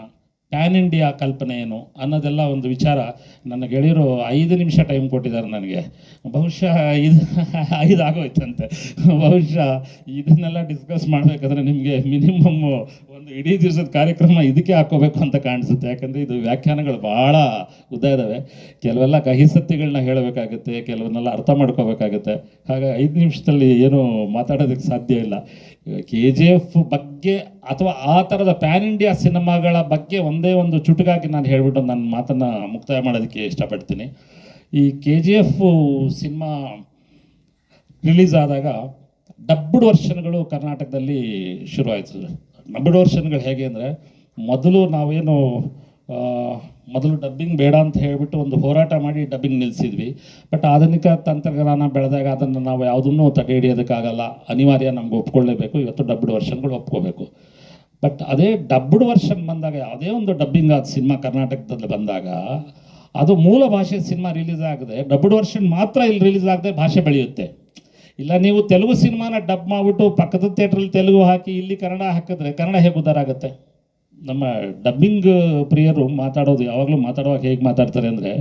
ಪ್ಯಾನ್ ಇಂಡಿಯಾ ಕಲ್ಪನೆ ಏನು ಅನ್ನೋದೆಲ್ಲ ಒಂದು ವಿಚಾರ ನನ್ನ ಗೆಳೆಯರು ಐದು ನಿಮಿಷ ಟೈಮ್ ಕೊಟ್ಟಿದ್ದಾರೆ ನನಗೆ. ಬಹುಶಃ ಇದು *laughs* ಐದು ಆಗೋಯ್ತಂತೆ. ಬಹುಶಃ ಇದನ್ನೆಲ್ಲ ಡಿಸ್ಕಸ್ ಮಾಡಬೇಕಾದ್ರೆ ನಿಮಗೆ ಮಿನಿಮಮ್ ಒಂದು ಇಡೀ ದಿವಸದ ಕಾರ್ಯಕ್ರಮ ಇದಕ್ಕೆ ಹಾಕೋಬೇಕು ಅಂತ ಕಾಣಿಸುತ್ತೆ. ಯಾಕಂದರೆ ಇದು ವ್ಯಾಖ್ಯಾನಗಳು ಭಾಳ ಉದ್ದ ಇದ್ದಾವೆ ಕೆಲವೆಲ್ಲ ಕಹಿ ಸತ್ಯಗಳನ್ನ ಹೇಳಬೇಕಾಗುತ್ತೆ, ಕೆಲವನ್ನೆಲ್ಲ ಅರ್ಥ ಮಾಡ್ಕೋಬೇಕಾಗುತ್ತೆ. ಹಾಗಾಗಿ ಐದು ನಿಮಿಷದಲ್ಲಿ ಏನು ಮಾತಾಡೋದಕ್ಕೆ ಸಾಧ್ಯ ಇಲ್ಲ. ಕೆ ಜಿ ಎಫ್ ಬಗ್ಗೆ ಅಥವಾ ಆ ಥರದ ಪ್ಯಾನ್ ಇಂಡಿಯಾ ಸಿನಿಮಾಗಳ ಬಗ್ಗೆ ಒಂದೇ ಒಂದು ಚುಟುಕಾಗಿ ನಾನು ಹೇಳಿಬಿಟ್ಟು ನನ್ನ ಮಾತನ್ನು ಮುಕ್ತಾಯ ಮಾಡೋದಕ್ಕೆ ಇಷ್ಟಪಡ್ತೀನಿ. ಈ K G F cinema release ಆದಾಗ ಡಬ್ಬಡ್ ವರ್ಷನ್ಗಳು ಕರ್ನಾಟಕದಲ್ಲಿ ಶುರುವಾಯಿತು. ಡಬ್ಬಡ್ ವರ್ಷನ್ಗಳು ಹೇಗೆ ಅಂದರೆ ಮೊದಲು ನಾವೇನು ಮೊದಲು ಡಬ್ಬಿಂಗ್ ಬೇಡ ಅಂತ ಹೇಳಿಬಿಟ್ಟು ಒಂದು ಹೋರಾಟ ಮಾಡಿ ಡಬ್ಬಿಂಗ್ ನಿಲ್ಲಿಸಿದ್ವಿ ಬಟ್ ಆಧುನಿಕ ತಂತ್ರಜ್ಞಾನ ಬೆಳೆದಾಗ ಅದನ್ನು ನಾವು ಯಾವುದನ್ನು ತಡೆ ಹಿಡಿಯೋದಕ್ಕಾಗಲ್ಲ ಅನಿವಾರ್ಯ ನಮ್ಗೆ ಒಪ್ಕೊಳ್ಳೇಬೇಕು. ಇವತ್ತು ಡಬ್ಬಡ್ ವರ್ಷನ್ಗಳು ಒಪ್ಕೋಬೇಕು. ಬಟ್ ಅದೇ ಡಬ್ಬಡ್ ವರ್ಷನ್ ಬಂದಾಗ, ಯಾವುದೇ ಒಂದು ಡಬ್ಬಿಂಗ್ ಆದ ಸಿನಿಮಾ ಕರ್ನಾಟಕದಲ್ಲಿ ಬಂದಾಗ, ಅದು ಮೂಲ ಭಾಷೆ ಸಿನಿಮಾ ರಿಲೀಸ್ ಆಗದೆ ಡಬ್ಬಡ್ ವರ್ಷನ್ ಮಾತ್ರ ಇಲ್ಲಿ ರಿಲೀಸ್ ಆಗದೆ ಭಾಷೆ ಬೆಳೆಯುತ್ತೆ. ಇಲ್ಲ ನೀವು ತೆಲುಗು ಸಿನಿಮಾನ ಡಬ್ ಮಾಡಿಬಿಟ್ಟು ಪಕ್ಕದ ಥಿಯೇಟ್ರಲ್ಲಿ ತೆಲುಗು ಹಾಕಿ ಇಲ್ಲಿ ಕನ್ನಡ ಹಾಕಿದ್ರೆ ಕನ್ನಡ ಹೇಗೆ ಉದ್ದಾರ ಆಗುತ್ತೆ? ನಮ್ಮ ಡಬ್ಬಿಂಗ್ ಪ್ರಿಯರು ಮಾತಾಡೋದು, ಯಾವಾಗಲೂ ಮಾತಾಡುವಾಗ ಹೇಗೆ ಮಾತಾಡ್ತಾರೆ ಅಂದರೆ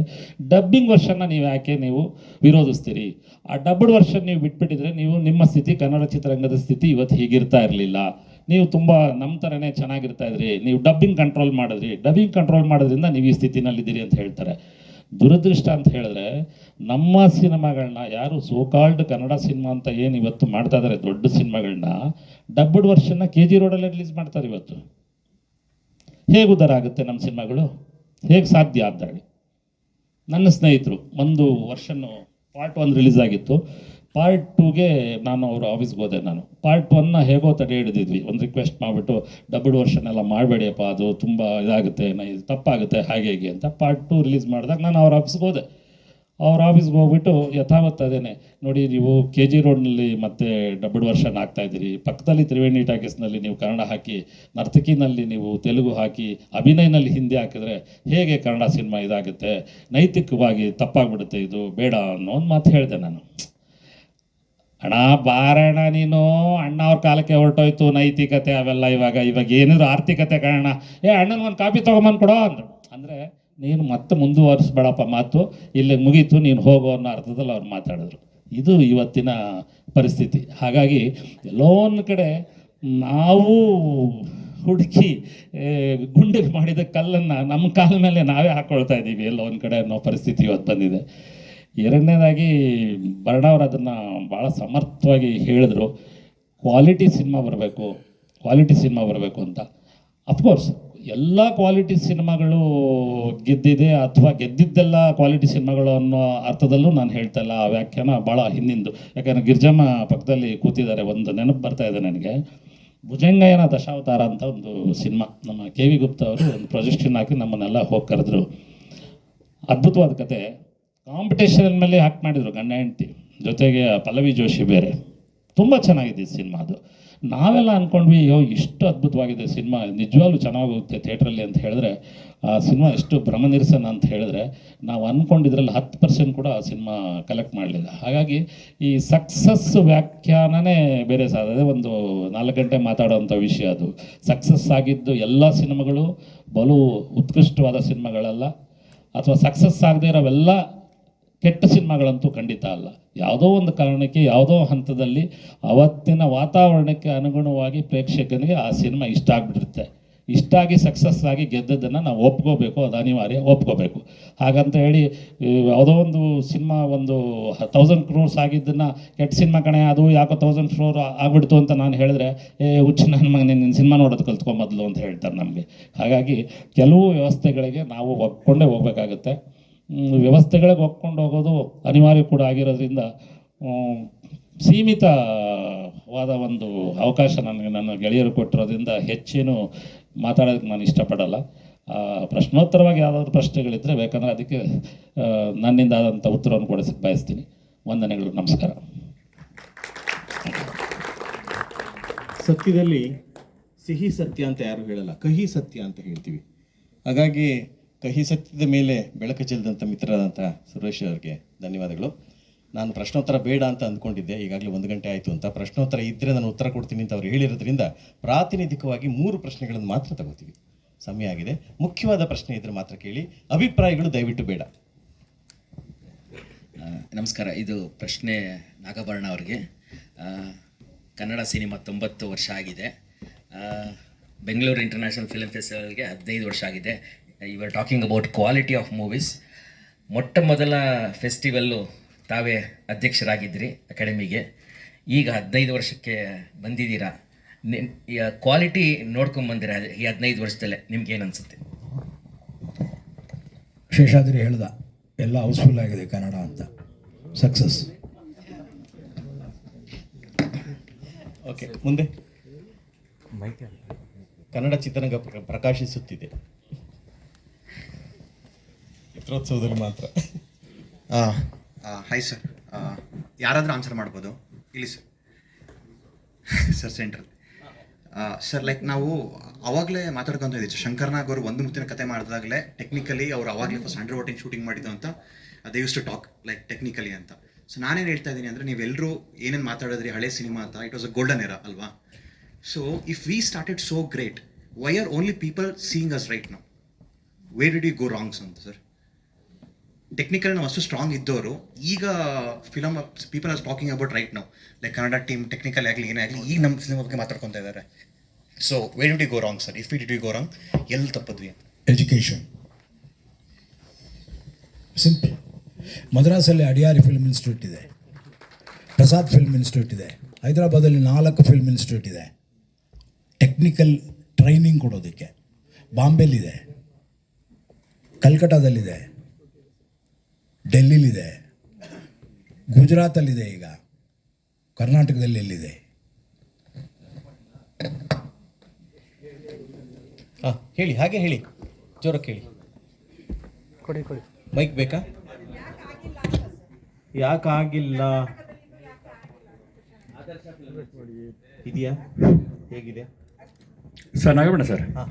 ಡಬ್ಬಿಂಗ್ ವರ್ಷನ್ನ ನೀವು ಯಾಕೆ ನೀವು ವಿರೋಧಿಸ್ತೀರಿ? ಆ ಡಬ್ಬಡ್ ವರ್ಷನ್ ನೀವು ಬಿಟ್ಬಿಟ್ಟಿದ್ರೆ ನೀವು ನಿಮ್ಮ ಸ್ಥಿತಿ ಕನ್ನಡ ಚಿತ್ರರಂಗದ ಸ್ಥಿತಿ ಇವತ್ತು ಹೀಗಿರ್ತಾ ಇರಲಿಲ್ಲ. ನೀವು ತುಂಬ ನಮ್ಮ ಥರನೇ ಚೆನ್ನಾಗಿರ್ತಾ ಇದ್ರಿ. ನೀವು ಡಬ್ಬಿಂಗ್ ಕಂಟ್ರೋಲ್ ಮಾಡಿದ್ರಿ. ಡಬ್ಬಿಂಗ್ ಕಂಟ್ರೋಲ್ ಮಾಡೋದ್ರಿಂದ ನೀವು ಈ ಸ್ಥಿತಿನಲ್ಲಿದ್ದೀರಿ ಅಂತ ಹೇಳ್ತಾರೆ. ದುರದೃಷ್ಟ ಅಂತ ಹೇಳಿದ್ರೆ, ನಮ್ಮ ಸಿನಿಮಾಗಳನ್ನ ಯಾರು ಸೋಕಾಲ್ಡ್ ಕನ್ನಡ ಸಿನಿಮಾ ಅಂತ ಏನು ಇವತ್ತು ಮಾಡ್ತಾ ಇದ್ದಾರೆ ದೊಡ್ಡ ಸಿನಿಮಾಗಳನ್ನ ಡಬ್ಬಡ್ ವರ್ಷನ್ನ ಕೆ ಜಿ ರೋಡಲ್ಲೇ ರಿಲೀಸ್ ಮಾಡ್ತಾರೆ ಇವತ್ತು. ಹೇಗೆ ಉದ್ಧಾರ ಆಗುತ್ತೆ ನಮ್ಮ ಸಿನಿಮಾಗಳು? ಹೇಗೆ ಸಾಧ್ಯ ಅಂತ ಹೇಳಿ ನನ್ನ ಸ್ನೇಹಿತರು, ಒಂದು ವರ್ಷನು ಪಾರ್ಟ್ ಒನ್ ರಿಲೀಸ್ ಆಗಿತ್ತು. ಪಾರ್ಟ್ ಟೂಗೆ ನಾನು ಅವ್ರ ಆಫೀಸ್ಗೆ ಹೋದೆ ನಾನು. ಪಾರ್ಟ್ ಒನ್ನ ಹೇಗೋ ತಡೆ ಹಿಡಿದಿದ್ವಿ. ಒಂದು ರಿಕ್ವೆಸ್ಟ್ ಮಾಡಿಬಿಟ್ಟು, ಡಬಲ್ ವರ್ಷನ್ ಎಲ್ಲ ಮಾಡಬೇಡಿಯಪ್ಪ, ಅದು ತುಂಬ ಇದಾಗುತ್ತೆ ತಪ್ಪಾಗುತ್ತೆ, ಹಾಗೆ, ಹೀಗೆ ಅಂತ ಪಾರ್ಟ್ ಟು ರಿಲೀಸ್ ಮಾಡಿದಾಗ ನಾನು ಅವ್ರ ಆಫೀಸ್ಗೆ ಹೋದೆ. ಅವ್ರ ಆಫೀಸ್ಗೆ ಹೋಗ್ಬಿಟ್ಟು ಯಥಾವತ್ತ ಅದೇನೆ. ನೋಡಿ, ನೀವು ಕೆ ಜಿ ರೋಡ್ನಲ್ಲಿ ಮತ್ತೆ ಡಬಲ್ ವರ್ಷನ್ ಆಗ್ತಾ ಇದ್ದೀರಿ. ಪಕ್ಕದಲ್ಲಿ ತ್ರಿವೇಣಿ ಟಾಕೀಸ್ನಲ್ಲಿ ನೀವು ಕನ್ನಡ ಹಾಕಿ, ನರ್ತಕಿನಲ್ಲಿ ನೀವು ತೆಲುಗು ಹಾಕಿ, ಅಭಿನಯನಲ್ಲಿ ಹಿಂದಿ ಹಾಕಿದ್ರೆ ಹೇಗೆ ಕನ್ನಡ ಸಿನಿಮಾ ಇದಾಗುತ್ತೆ? ನೈತಿಕವಾಗಿ ತಪ್ಪಾಗ್ಬಿಡುತ್ತೆ ಇದು. ಬೇಡ ಅನ್ನೋ ಒಂದು ಮಾತು ಹೇಳಿದೆ ನಾನು. ಅಣ್ಣ ಬಾರಣ ನೀನು. ಅಣ್ಣ ಅವ್ರ ಕಾಲಕ್ಕೆ ಹೊರಟೋಯ್ತು ನೈತಿಕತೆ ಅವೆಲ್ಲ ಇವಾಗ. ಇವಾಗ ಏನಿದ್ರು ಆರ್ಥಿಕತೆ ಕಾರಣ. ಏ ಅಣ್ಣನ ಒಂದು ಕಾಪಿ ತೊಗೊಂಬಂದು ಕೊಡೋ ಅಂದರು. ಅಂದರೆ ನೀನು ಮತ್ತೆ ಮುಂದುವರಿಸ್ಬೇಡಪ್ಪ ಮಾತು. ಇಲ್ಲಿ ಮುಗೀತು, ನೀನು ಹೋಗೋ ಅನ್ನೋ ಅರ್ಥದಲ್ಲಿ ಅವ್ರು ಮಾತಾಡಿದ್ರು. ಇದು ಇವತ್ತಿನ ಪರಿಸ್ಥಿತಿ. ಹಾಗಾಗಿ ಎಲ್ಲೋ ಒಂದು ಕಡೆ ನಾವು ಹುಡುಕಿ ಗುಂಡಿಗೆ ಮಾಡಿದ ಕಲ್ಲನ್ನು ನಮ್ಮ ಕಾಲ ಮೇಲೆ ನಾವೇ ಹಾಕ್ಕೊಳ್ತಾ ಇದ್ದೀವಿ ಎಲ್ಲೋ ಒಂದು ಕಡೆ ಅನ್ನೋ ಪರಿಸ್ಥಿತಿ ಇವತ್ತು ಬಂದಿದೆ. ಎರಡನೇದಾಗಿ ಬರ್ಣವ್ರು ಅದನ್ನು ಭಾಳ ಸಮರ್ಥವಾಗಿ ಹೇಳಿದ್ರು. ಕ್ವಾಲಿಟಿ ಸಿನಿಮಾ ಬರಬೇಕು, ಕ್ವಾಲಿಟಿ ಸಿನಿಮಾ ಬರಬೇಕು ಅಂತ. ಅಫ್ಕೋರ್ಸ್ ಎಲ್ಲ ಕ್ವಾಲಿಟಿ ಸಿನಿಮಾಗಳು ಗೆದ್ದಿದೆ ಅಥವಾ ಗೆದ್ದಿದ್ದೆಲ್ಲ ಕ್ವಾಲಿಟಿ ಸಿನಿಮಾಗಳು ಅನ್ನೋ ಅರ್ಥದಲ್ಲೂ ನಾನು ಹೇಳ್ತಾ ಇಲ್ಲ. ಆ ವ್ಯಾಖ್ಯಾನ ಭಾಳ ಹಿಂದಿಂದು. ಯಾಕಂದರೆ ಗಿರ್ಜಮ್ಮ ಪಕ್ಕದಲ್ಲಿ ಕೂತಿದ್ದಾರೆ. ಒಂದು ನೆನಪು ಬರ್ತಾ ಇದೆ ನನಗೆ. ಭುಜಂಗಯ್ಯನ ದಶಾವತಾರ ಅಂತ ಒಂದು ಸಿನಿಮಾ. ನಮ್ಮ ಕೆ ವಿ ಗುಪ್ತಾ ಅವರು ಒಂದು ಪ್ರೊಜೆಕ್ಷನ್ ಹಾಕಿ ನಮ್ಮನ್ನೆಲ್ಲ ಹೋಗಿ ಕರೆದ್ರು. ಅದ್ಭುತವಾದ ಕತೆ. ಕಾಂಪಿಟೇಷನ್ ಮೇಲೆ ಹಾಕ್ ಮಾಡಿದರು ಗಂಡ ಹೆಂಡತಿ. ಜೊತೆಗೆ ಪಲ್ಲವಿ ಜೋಶಿ ಬೇರೆ. ತುಂಬ ಚೆನ್ನಾಗಿದೆ ಸಿನಿಮಾ ಅದು. ನಾವೆಲ್ಲ ಅಂದ್ಕೊಂಡ್ವಿ ಅಯ್ಯೋ ಇಷ್ಟು ಅದ್ಭುತವಾಗಿದೆ ಸಿನಿಮಾ, ನಿಜವಾಗ್ಲೂ ಚೆನ್ನಾಗೋಗುತ್ತೆ ಥಿಯೇಟ್ರಲ್ಲಿ ಅಂತ ಹೇಳಿದ್ರೆ, ಆ ಸಿನಿಮಾ ಎಷ್ಟು ಭ್ರಮನಿರಸನ ಅಂತ ಹೇಳಿದ್ರೆ, ನಾವು ಅಂದ್ಕೊಂಡಿದ್ರಲ್ಲಿ ಹತ್ತು ಪರ್ಸೆಂಟ್ ಕೂಡ ಆ ಸಿನಿಮಾ ಕಲೆಕ್ಟ್ ಮಾಡಲಿಲ್ಲ. ಹಾಗಾಗಿ ಈ ಸಕ್ಸಸ್ ವ್ಯಾಖ್ಯಾನನೇ ಬೇರೆ ಸಾಧದೆ ಒಂದು ನಾಲ್ಕು ಗಂಟೆ ಮಾತಾಡೋವಂಥ ವಿಷಯ ಅದು. ಸಕ್ಸಸ್ ಆಗಿದ್ದು ಎಲ್ಲ ಸಿನಿಮಾಗಳು ಬಲು ಉತ್ಕೃಷ್ಟವಾದ ಸಿನಿಮಾಗಳಲ್ಲ, ಅಥವಾ ಸಕ್ಸಸ್ ಆಗದೆ ಇರೋವೆಲ್ಲ ಕೆಟ್ಟ ಸಿನಿಮಾಗಳಂತೂ ಖಂಡಿತ ಅಲ್ಲ. ಯಾವುದೋ ಒಂದು ಕಾರಣಕ್ಕೆ, ಯಾವುದೋ ಹಂತದಲ್ಲಿ ಅವತ್ತಿನ ವಾತಾವರಣಕ್ಕೆ ಅನುಗುಣವಾಗಿ ಪ್ರೇಕ್ಷಕನಿಗೆ ಆ ಸಿನಿಮಾ ಇಷ್ಟ ಆಗಿಬಿಟ್ಟಿರುತ್ತೆ. ಇಷ್ಟ ಆಗಿ ಸಕ್ಸಸ್ ಆಗಿ ಗೆದ್ದದ್ದನ್ನು ನಾವು ಒಪ್ಕೋಬೇಕು, ಅದು ಅನಿವಾರ್ಯ, ಒಪ್ಕೋಬೇಕು. ಹಾಗಂತ ಹೇಳಿ ಯಾವುದೋ ಒಂದು ಸಿನಿಮಾ ಒಂದು ತೌಸಂಡ್ ಕ್ರೋರ್ಸ್ ಆಗಿದ್ದನ್ನು ಕೆಟ್ಟ ಸಿನಿಮಾ ಕಣೆ, ಅದು ಯಾಕೋ ತೌಸಂಡ್ ಕ್ರೋರ್ ಆಗ್ಬಿಡ್ತು ಅಂತ ನಾನು ಹೇಳಿದ್ರೆ, ಏ, ಹುಚ್ಚು, ನನ್ನ ಮಗ ನಿನ್ನ ಸಿನಿಮಾ ನೋಡೋದು ಕಲ್ತ್ಕೊಂಬದ್ಲು ಅಂತ ಹೇಳ್ತಾರೆ ನಮಗೆ. ಹಾಗಾಗಿ ಕೆಲವು ವ್ಯವಸ್ಥೆಗಳಿಗೆ ನಾವು ಒಪ್ಕೊಂಡೇ ಹೋಗಬೇಕಾಗತ್ತೆ. ವ್ಯವಸ್ಥೆಗಳಿಗೆ ಒಪ್ಕೊಂಡು ಹೋಗೋದು ಅನಿವಾರ್ಯ ಕೂಡ ಆಗಿರೋದ್ರಿಂದ ಸೀಮಿತವಾದ ಒಂದು ಅವಕಾಶ ನನಗೆ, ನನ್ನ ಗೆಳೆಯರು ಕೊಟ್ಟಿರೋದ್ರಿಂದ ಹೆಚ್ಚೇನು ಮಾತಾಡೋದಕ್ಕೆ ನಾನು ಇಷ್ಟಪಡಲ್ಲ. ಪ್ರಶ್ನೋತ್ತರವಾಗಿ ಯಾವುದಾದ್ರು ಪ್ರಶ್ನೆಗಳಿದ್ದರೆ ಬೇಕಂದರೆ ಅದಕ್ಕೆ ನನ್ನಿಂದ ಆದಂಥ ಉತ್ತರವನ್ನು ಕೊಡಿಸಕ್ಕೆ ಬಯಸ್ತೀನಿ. ವಂದನೆಗಳು, ನಮಸ್ಕಾರ. ಸತ್ಯದಲ್ಲಿ ಸಿಹಿ ಸತ್ಯ ಅಂತ ಯಾರು ಹೇಳಲ್ಲ, ಕಹಿ ಸತ್ಯ ಅಂತ ಹೇಳ್ತೀವಿ. ಹಾಗಾಗಿ ಕಹಿ ಸತ್ಯದ ಮೇಲೆ ಬೆಳಕು ಚೆಲ್ಲಿದಂಥ ಮಿತ್ರರಾದಂಥ ಸುರೇಶ್ ಅವರಿಗೆ ಧನ್ಯವಾದಗಳು. ನಾನು ಪ್ರಶ್ನೋತ್ತರ ಬೇಡ ಅಂತ ಅಂದ್ಕೊಂಡಿದ್ದೆ, ಈಗಾಗಲೇ ಒಂದು ಗಂಟೆ ಆಯಿತು ಅಂತ. ಪ್ರಶ್ನೋತ್ತರ ಇದ್ದರೆ ನಾನು ಉತ್ತರ ಕೊಡ್ತೀನಿ ಅಂತ ಅವ್ರು ಹೇಳಿರೋದ್ರಿಂದ ಪ್ರಾತಿನಿಧಿಕವಾಗಿ ಮೂರು ಪ್ರಶ್ನೆಗಳನ್ನು ಮಾತ್ರ ತಗೋತೀವಿ. ಸಮಯ ಆಗಿದೆ. ಮುಖ್ಯವಾದ ಪ್ರಶ್ನೆ ಇದ್ರೆ ಮಾತ್ರ ಕೇಳಿ. ಅಭಿಪ್ರಾಯಗಳು ದಯವಿಟ್ಟು ಬೇಡ. ನಮಸ್ಕಾರ. ಇದು ಪ್ರಶ್ನೆ ನಾಗಭರಣ ಅವರಿಗೆ. ಕನ್ನಡ ಸಿನಿಮಾ ತೊಂಬತ್ತು ವರ್ಷ ಆಗಿದೆ. ಬೆಂಗಳೂರು ಇಂಟರ್ನ್ಯಾಷನಲ್ ಫಿಲ್ಮ್ ಫೆಸ್ಟಿವಲ್ಗೆ ಹದಿನೈದು ವರ್ಷ ಆಗಿದೆ. Are talking about quality of movies ಮೊಟ್ಟ ಮೊದಲ ಫೆಸ್ಟಿವಲ್ಲು ತಾವೇ ಅಧ್ಯಕ್ಷರಾಗಿದ್ದಿರಿ ಅಕಾಡೆಮಿಗೆ. ಈಗ ಹದಿನೈದು ವರ್ಷಕ್ಕೆ ಬಂದಿದ್ದೀರಾ. ಕ್ವಾಲಿಟಿ ನೋಡ್ಕೊಂಬಂದಿರ ಈ ಹದಿನೈದು ವರ್ಷದಲ್ಲೇ? ನಿಮ್ಗೇನು ಅನಿಸುತ್ತೆ? ಶೇಷಾದ್ರಿ ಹೇಳ್ದ ಎಲ್ಲ ಹೌಸ್ಫುಲ್ ಆಗಿದೆ ಕನ್ನಡ ಅಂತ. ಸಕ್ಸಸ್ ಓಕೆ ಮುಂದೆ. ಕನ್ನಡ ಚಿತ್ರರಂಗ ಪ್ರ- ಪ್ರಕಾಶಿಸುತ್ತಿದೆ. ಚಿತ್ರೋತ್ಸವದಲ್ಲಿ ಮಾತ್ರ. ಹಾಯ್ ಸರ್ ಯಾರಾದರೂ ಆನ್ಸರ್ ಮಾಡ್ಬೋದು? ಇಲ್ಲಿ sir sir central sir like ನಾವು ಅವಾಗಲೇ ಮಾತಾಡ್ಕೊಂತ ಇದ್ದೀವಿ ಶಂಕರ್ನಾಗ್ ಅವರು ಒಂದು ಮುತ್ತಿನ ಕತೆ ಮಾಡಿದಾಗಲೇ ಟೆಕ್ನಿಕಲಿ ಅವ್ರು ಅವಾಗಲೇ ಫಸ್ಟ್ ಅಂಡರ್ ವಾಟಿಂಗ್ ಶೂಟಿಂಗ್ ಮಾಡಿದ್ದು ಅಂತ, ಅದೇ used to talk like technically ಅಂತ. ಸೊ ನಾನೇನು ಹೇಳ್ತಾ ಇದ್ದೀನಿ ಅಂದರೆ ನೀವೆಲ್ಲರೂ ಏನೇನು ಮಾತಾಡಿದ್ರಿ, ಹಳೆ ಸಿನಿಮಾ ಅಂತ it was a golden era ಅಲ್ವಾ? So if we started so great why are only people seeing us right now where did you go wrongs ಅಂತ ಸರ್ ಟೆಕ್ನಿಕಲ್ ನಾವು ಅಷ್ಟು ಸ್ಟ್ರಾಂಗ್ ಇದ್ದವರು ಈಗ film people are talking about right ನಾವು like Kannada team technical ಆಗಲಿ, ಏನೇ ಆಗಲಿ, ಈಗ ನಮ್ಮ ಸಿನಿಮಾ ಬಗ್ಗೆ ಮಾತಾಡ್ಕೊತಾ ಇದ್ದಾರೆ so where did go wrong sir if did go wrong ಎಲ್ಲಿ ತಪ್ಪದ್ವಿ? ಎಜುಕೇಷನ್ ಸಿಂಪಲ್ ಮದ್ರಾಸಲ್ಲಿ ಅಡಿಯಾರಿ ಫಿಲ್ಮ್ ಇನ್ಸ್ಟಿಟ್ಯೂಟ್ ಇದೆ. ಪ್ರಸಾದ್ ಫಿಲ್ಮ್ ಇನ್ಸ್ಟಿಟ್ಯೂಟ್ ಇದೆ. ಹೈದರಾಬಾದಲ್ಲಿ ನಾಲ್ಕು ಫಿಲ್ಮ್ ಇನ್ಸ್ಟಿಟ್ಯೂಟ್ ಇದೆ. ಟೆಕ್ನಿಕಲ್ ಟ್ರೈನಿಂಗ್ ಕೊಡೋದಕ್ಕೆ. ಬಾಂಬೆಲಿದೆ. ಕಲ್ಕಟ್ಟಾದಲ್ಲಿದೆ ಡೆಲ್ಲಿಲಿದೆ. ಗುಜರಾತಲ್ಲಿದೆ ಈಗ. ಕರ್ನಾಟಕದಲ್ಲಿ ಎಲ್ಲಿದೆ? ಹಾಂ ಹೇಳಿ ಹಾಗೆ ಹೇಳಿ. ಜೋರಕ್ಕೆ ಹೇಳಿ ಕೊಡಿ ಕೊಡಿ. ಮೈಕ್ ಬೇಕಾ? ಯಾಕಾಗಿಲ್ಲ ಇದೆಯಾ? ಹೇಗಿದೆ? ಸರ್ ನಾಗಮಣ ಸರ್. ಹಾಂ.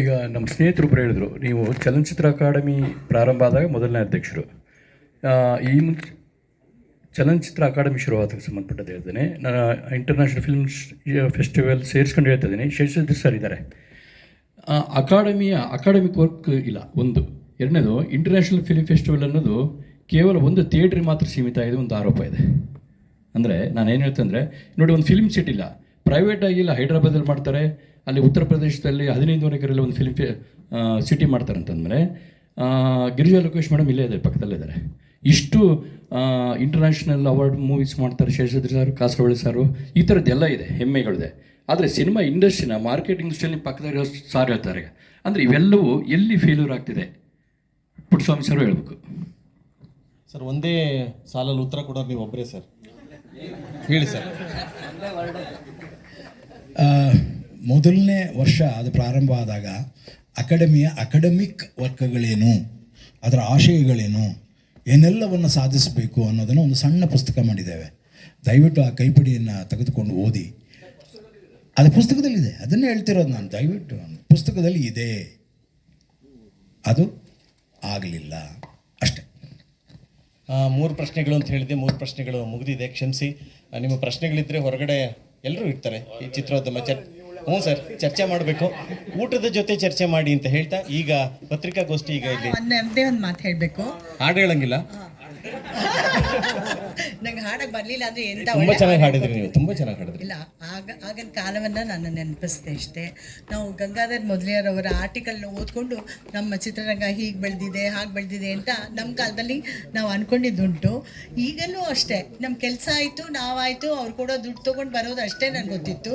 ಈಗ ನಮ್ಮ ಸ್ನೇಹಿತರೊಬ್ಬರು ಹೇಳಿದ್ರು, ನೀವು ಚಲನಚಿತ್ರ ಅಕಾಡೆಮಿ ಪ್ರಾರಂಭ ಆದಾಗ ಮೊದಲನೇ ಅಧ್ಯಕ್ಷರು. ಈ ಮುಂಚೆ ಚಲನಚಿತ್ರ ಅಕಾಡೆಮಿ ಶುರುವಾದಕ್ಕೆ ಸಂಬಂಧಪಟ್ಟದ್ದು ಹೇಳ್ತೇನೆ. ನಾನು ಇಂಟರ್ನ್ಯಾಷನಲ್ ಫಿಲ್ಮ್ ಫೆಸ್ಟಿವಲ್ ಸೇರಿಸ್ಕೊಂಡು ಹೇಳ್ತಾ ಇದ್ದೀನಿ. ಶೇಷಾದ್ರಿ ಸರ್ ಇದ್ದಾರೆ. ಅಕಾಡೆಮಿಯ, ಅಕಾಡೆಮಿಕ್ ವರ್ಕ್ ಇಲ್ಲ, ಒಂದು. ಎರಡನೇದು ಇಂಟರ್ನ್ಯಾಷನಲ್ ಫಿಲ್ಮ್ ಫೆಸ್ಟಿವಲ್ ಅನ್ನೋದು ಕೇವಲ ಒಂದು ಥಿಯೇಟ್ರಿಗೆ ಮಾತ್ರ ಸೀಮಿತ ಆಗಿದೆ, ಒಂದು ಆರೋಪ ಇದೆ. ಅಂದರೆ ನಾನು ಏನು ಹೇಳ್ತಂದರೆ ನೋಡಿ, ಒಂದು ಫಿಲ್ಮ್ ಸಿಟಿ ಇಲ್ಲ. ಪ್ರೈವೇಟಾಗಿಲ್ಲ ಹೈದ್ರಾಬಾದಲ್ಲಿ ಮಾಡ್ತಾರೆ. ಅಲ್ಲಿ ಉತ್ತರ ಪ್ರದೇಶದಲ್ಲಿ ಹದಿನೈದು ಎಕರೆಯಲ್ಲಿ ಒಂದು ಫಿಲ್ಮ್ ಸಿಟಿ ಮಾಡ್ತಾರೆ ಅಂತಂದರೆ ಗಿರಿಜಾ ಲೋಕೇಶ್ ಮೇಡಮ್ ಇಲ್ಲೇ ಇದೆ ಪಕ್ಕದಲ್ಲಿದ್ದಾರೆ ಇಷ್ಟು ಇಂಟರ್ನ್ಯಾಷನಲ್ ಅವಾರ್ಡ್ ಮೂವೀಸ್ ಮಾಡ್ತಾರೆ ಶೇಷಾದ್ರಿ ಸಾರು ಕಾಸರವಳ್ಳಿ ಸಾರು ಈ ಥರದ್ದೆಲ್ಲ ಇದೆ ಹೆಮ್ಮೆಗಳಿದೆ. ಆದರೆ ಸಿನಿಮಾ ಇಂಡಸ್ಟ್ರಿನ ಮಾರ್ಕೆಟಿಂಗ್ ಇಂಡಸ್ಟ್ರಿಯಲ್ಲಿ ಪಕ್ಕದಲ್ಲಿ ಸಾರ್ ಹೇಳ್ತಾರೆ ಅಂದರೆ ಇವೆಲ್ಲವೂ ಎಲ್ಲಿ ಫೇಲ್ಯೂರ್ ಆಗ್ತಿದೆ? ಪುಟ್ಟಸ್ವಾಮಿ ಸರ್ ಹೇಳ್ಬೇಕು. ಸರ್ ಒಂದೇ ಸಾಲಲ್ಲಿ ಉತ್ತರ ಕೊಡೋರು ನೀವು ಒಬ್ಬರೇ ಸರ್. ಹೇಳಿ ಸರ್. ಆ, ಮೊದಲನೇ ವರ್ಷ ಅದು ಪ್ರಾರಂಭ ಆದಾಗ ಅಕಾಡೆಮಿಯ ಅಕಾಡೆಮಿಕ್ ವರ್ಕ್ಗಳೇನು, ಅದರ ಆಶಯಗಳೇನು, ಏನೆಲ್ಲವನ್ನು ಸಾಧಿಸಬೇಕು ಅನ್ನೋದನ್ನು ಒಂದು ಸಣ್ಣ ಪುಸ್ತಕ ಮಾಡಿದ್ದೇವೆ. ದಯವಿಟ್ಟು ಆ ಕೈಪಿಡಿಯನ್ನು ತೆಗೆದುಕೊಂಡು ಓದಿ. ಅದು ಪುಸ್ತಕದಲ್ಲಿದೆ. ಅದನ್ನೇ ಹೇಳ್ತಿರೋದು ನಾನು. ದಯವಿಟ್ಟು ಪುಸ್ತಕದಲ್ಲಿ ಇದೆ. ಅದು ಆಗಲಿಲ್ಲ. ಅಷ್ಟೆ. ಮೂರು ಪ್ರಶ್ನೆಗಳು ಅಂತ ಹೇಳಿದೆ ಮೂರು ಪ್ರಶ್ನೆಗಳು ಮುಗಿದಿದೆ. ಕ್ಷಮಿಸಿ. ನಿಮ್ಮ ಪ್ರಶ್ನೆಗಳಿದ್ದರೆ ಹೊರಗಡೆ ಎಲ್ಲರೂ ಇರ್ತಾರೆ. ಈ ಚಿತ್ರೋದ್ಯಮ ಚರ್ ಹ್ಞೂ ಸರ್ ಚರ್ಚೆ ಮಾಡಬೇಕು. ಊಟದ ಜೊತೆ ಚರ್ಚೆ ಮಾಡಿ ಅಂತ ಹೇಳ್ತಾ ಈಗ ಪತ್ರಿಕಾಗೋಷ್ಠಿ ಈಗ ಇಲ್ಲಿ ಒಂದೇ ಒಂದು ಮಾತು ಹೇಳಬೇಕು. ಹಾಡು ಹೇಳಂಗಿಲ್ಲ. *laughs* ನಂಗೆ ಹಾಡಕ್ಕೆ ಬರಲಿಲ್ಲ ಅಂದರೆ ಎಂತ ತುಂಬ ಚೆನ್ನಾಗಿ ಹಾಡಿದ್ರಿ ನೀವು. ತುಂಬ ಚೆನ್ನಾಗಿ ಹಾಡಿದ್ರಿ. ಇಲ್ಲ ಆಗ ಆಗಿನ ಕಾಲವನ್ನು ನಾನು ನೆನಪಿಸ್ದೆ ಅಷ್ಟೇ ನಾವು ಗಂಗಾಧರ್ ಮೊದಲಿಯರವರ ಆರ್ಟಿಕಲ್ನ ಓದ್ಕೊಂಡು ನಮ್ಮ ಚಿತ್ರರಂಗ ಹೀಗೆ ಬೆಳೆದಿದೆ ಹಾಗೆ ಬೆಳೆದಿದೆ ಅಂತ ನಮ್ಮ ಕಾಲದಲ್ಲಿ ನಾವು ಅಂದ್ಕೊಂಡಿದ್ದುಂಟು ಈಗಲೂ ಅಷ್ಟೇ. ನಮ್ಮ ಕೆಲಸ ಆಯಿತು ನಾವಾಯಿತು ಅವ್ರು ಕೂಡ ದುಡ್ಡು ತೊಗೊಂಡು ಬರೋದು ಅಷ್ಟೇ ನನಗೆ ಗೊತ್ತಿತ್ತು.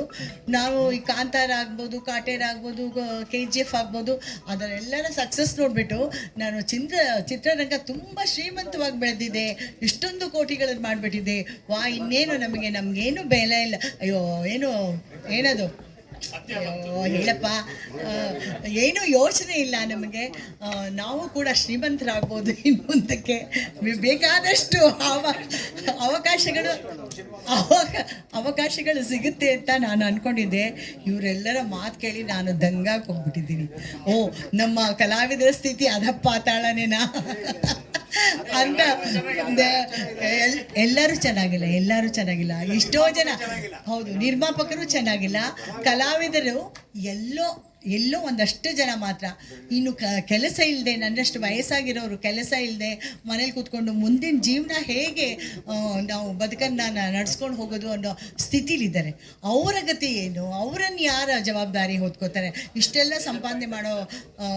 ನಾವು ಈ ಕಾಂತಾರ ಆಗ್ಬೋದು ಕಾಟೇರ್ ಆಗ್ಬೋದು ಕೆ ಜಿ ಎಫ್ ಆಗ್ಬೋದು ಅದರೆಲ್ಲರ ಸಕ್ಸಸ್ ನೋಡಿಬಿಟ್ಟು ನಾನು ಚಿತ್ರ ಚಿತ್ರರಂಗ ತುಂಬ ಶ್ರೀಮಂತವಾಗಿ ಬೆಳೆದಿದೆ ಇಷ್ಟೊಂದು ಕೋಟಿಗಳನ್ನು ಮಾಡಿಬಿಟ್ಟಿದೆ. ವಾ, ಇನ್ನೇನು ನಮಗೆ, ನಮಗೇನು ಬೆಲೆ ಇಲ್ಲ. ಅಯ್ಯೋ, ಏನು, ಏನದು? ಹೇಳಪ್ಪ. ಏನು ಯೋಚನೆ ಇಲ್ಲ ನಮಗೆ. ನಾವು ಕೂಡ ಶ್ರೀಮಂತರಾಗ್ಬೋದು ಇನ್ನು ಮುಂದಕ್ಕೆ. ಬೇಕಾದಷ್ಟು ಅವ, ಅವಕಾಶಗಳು ಅವಕಾಶಗಳು ಸಿಗುತ್ತೆ ಅಂತ ನಾನು ಅಂದ್ಕೊಂಡಿದ್ದೆ ಇವರೆಲ್ಲರ ಮಾತು ಕೇಳಿ ನಾನು ದಂಗಾಗಿ ಹೋಗ್ಬಿಟ್ಟಿದ್ದೀನಿ. ಓ, ನಮ್ಮ ಕಲಾವಿದರ ಸ್ಥಿತಿ ಅದಪ್ಪಾತಾಳನೇನಾ ಅಂತ ಎಲ್ಲರೂ ಚೆನ್ನಾಗಿಲ್ಲ ಎಲ್ಲರೂ ಚೆನ್ನಾಗಿಲ್ಲ. ಎಷ್ಟೋ ಜನ. ಹೌದು ನಿರ್ಮಾಪಕರು ಚೆನ್ನಾಗಿಲ್ಲ. ಕಲಾವಿದರು ಎಲ್ಲೋ ಎಲ್ಲೋ ಒಂದಷ್ಟು ಜನ ಮಾತ್ರ. ಇನ್ನು ಕ, ಕೆಲಸ ಇಲ್ಲದೆ ನನ್ನಷ್ಟು ವಯಸ್ಸಾಗಿರೋರು ಕೆಲಸ ಇಲ್ಲದೆ ಮನೇಲಿ ಕೂತ್ಕೊಂಡು ಮುಂದಿನ ಜೀವನ ಹೇಗೆ ನಾವು ಬದುಕನ್ನು ನಡ್ಸ್ಕೊಂಡು ಹೋಗೋದು ಅನ್ನೋ ಸ್ಥಿತಿಲಿದ್ದಾರೆ. ಅವರ ಗತಿ ಏನು? ಅವರನ್ನು ಯಾರ ಜವಾಬ್ದಾರಿ ಹೊತ್ಕೋತಾರೆ? ಇಷ್ಟೆಲ್ಲ ಸಂಪಾದನೆ ಮಾಡೋ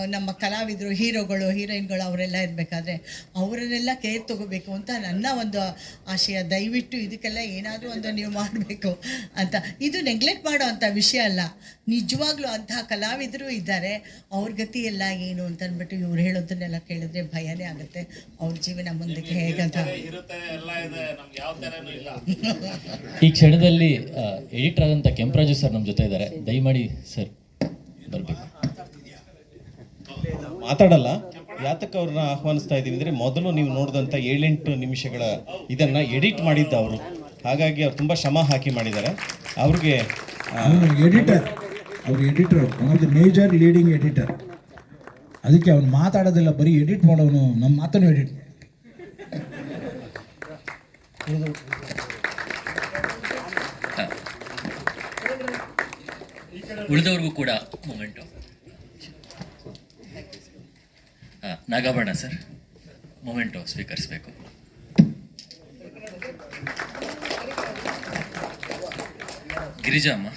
ನಮ್ಮ ಕಲಾವಿದರು, ಹೀರೋಗಳು, ಹೀರೋಯಿನ್ಗಳು ಅವರೆಲ್ಲ ಇರಬೇಕಾದ್ರೆ ಅವರನ್ನೆಲ್ಲ ಕೇರ್ ತಗೋಬೇಕು ಅಂತ ನನ್ನ ಒಂದು ಆಶಯ. ದಯವಿಟ್ಟು ಇದಕ್ಕೆಲ್ಲ ಏನಾದರೂ ಒಂದು ನೀವು ಮಾಡಬೇಕು ಅಂತ. ಇದು ನೆಗ್ಲೆಕ್ಟ್ ಮಾಡೋ ಅಂಥ ವಿಷಯ ಅಲ್ಲ. ನಿಜವಾಗ್ಲೂ ಅಂತಹ ಕಲಾವಿದ ಕಲಾವಿದರು ಇದ್ದಾರೆ ಅವ್ರ ಗತಿ ಎಲ್ಲ ಏನು ಅಂತ ಅಂದ್ಬಿಟ್ಟು ಇವ್ರು ಹೇಳೋದನ್ನೆಲ್ಲ ಕೇಳಿದ್ರೆ ಭಯನೇ ಆಗುತ್ತೆ. ಅವ್ರ ಜೀವನ ಮುಂದಕ್ಕೆ ಹೇಗಂತ. *laughs* ಈ ಕ್ಷಣದಲ್ಲಿ ಎಡಿಟರ್ ಆದಂಥ ಕೆಂಪರಾಜು ಸರ್ ನಮ್ಮ ಜೊತೆ ಇದ್ದಾರೆ. ದಯಮಾಡಿ ಸರ್ ಬರಬೇಕು. ಮಾತಾಡಲ್ಲ. ಯಾತಕ್ಕೆ ಅವ್ರನ್ನ ಆಹ್ವಾನಿಸ್ತಾ ಇದ್ದೀವಿ ಅಂದ್ರೆ ಮೊದಲು ನೀವು ನೋಡಿದಂಥ ಏಳೆಂಟು ನಿಮಿಷಗಳ ಇದನ್ನ ಎಡಿಟ್ ಮಾಡಿದ್ದ ಅವರು. ಹಾಗಾಗಿ ಅವ್ರು ತುಂಬಾ ಶ್ರಮ ಹಾಕಿ ಮಾಡಿದ್ದಾರೆ. ಅವ್ರಿಗೆ ಎಡಿಟರ್. ಅವ್ರು editor the major leading editor ಅದಕ್ಕೆ ಅವನು ಮಾತಾಡೋದಿಲ್ಲ, ಬರೀ ಎಡಿಟ್ ಮಾಡೋನು. ನಮ್ಮ ಮಾತನ್ನು ಎಡಿಟ್ ಉಳಿದವ್ರಿಗೂ ಕೂಡ ಮೂಮೆಂಟು ನಾಗಾಭರಣ ಸರ್ ಮೂಮೆಂಟು ಸ್ವೀಕರಿಸಬೇಕು. ಗಿರಿಜಾ ಅಮ್ಮ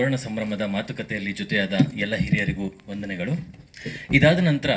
ಸುವರ್ಣ ಸಂಭ್ರಮದ ಮಾತುಕತೆಯಲ್ಲಿ ಜೊತೆಯಾದ ಎಲ್ಲ ಹಿರಿಯರಿಗೂ ವಂದನೆಗಳು. ಇದಾದ ನಂತರ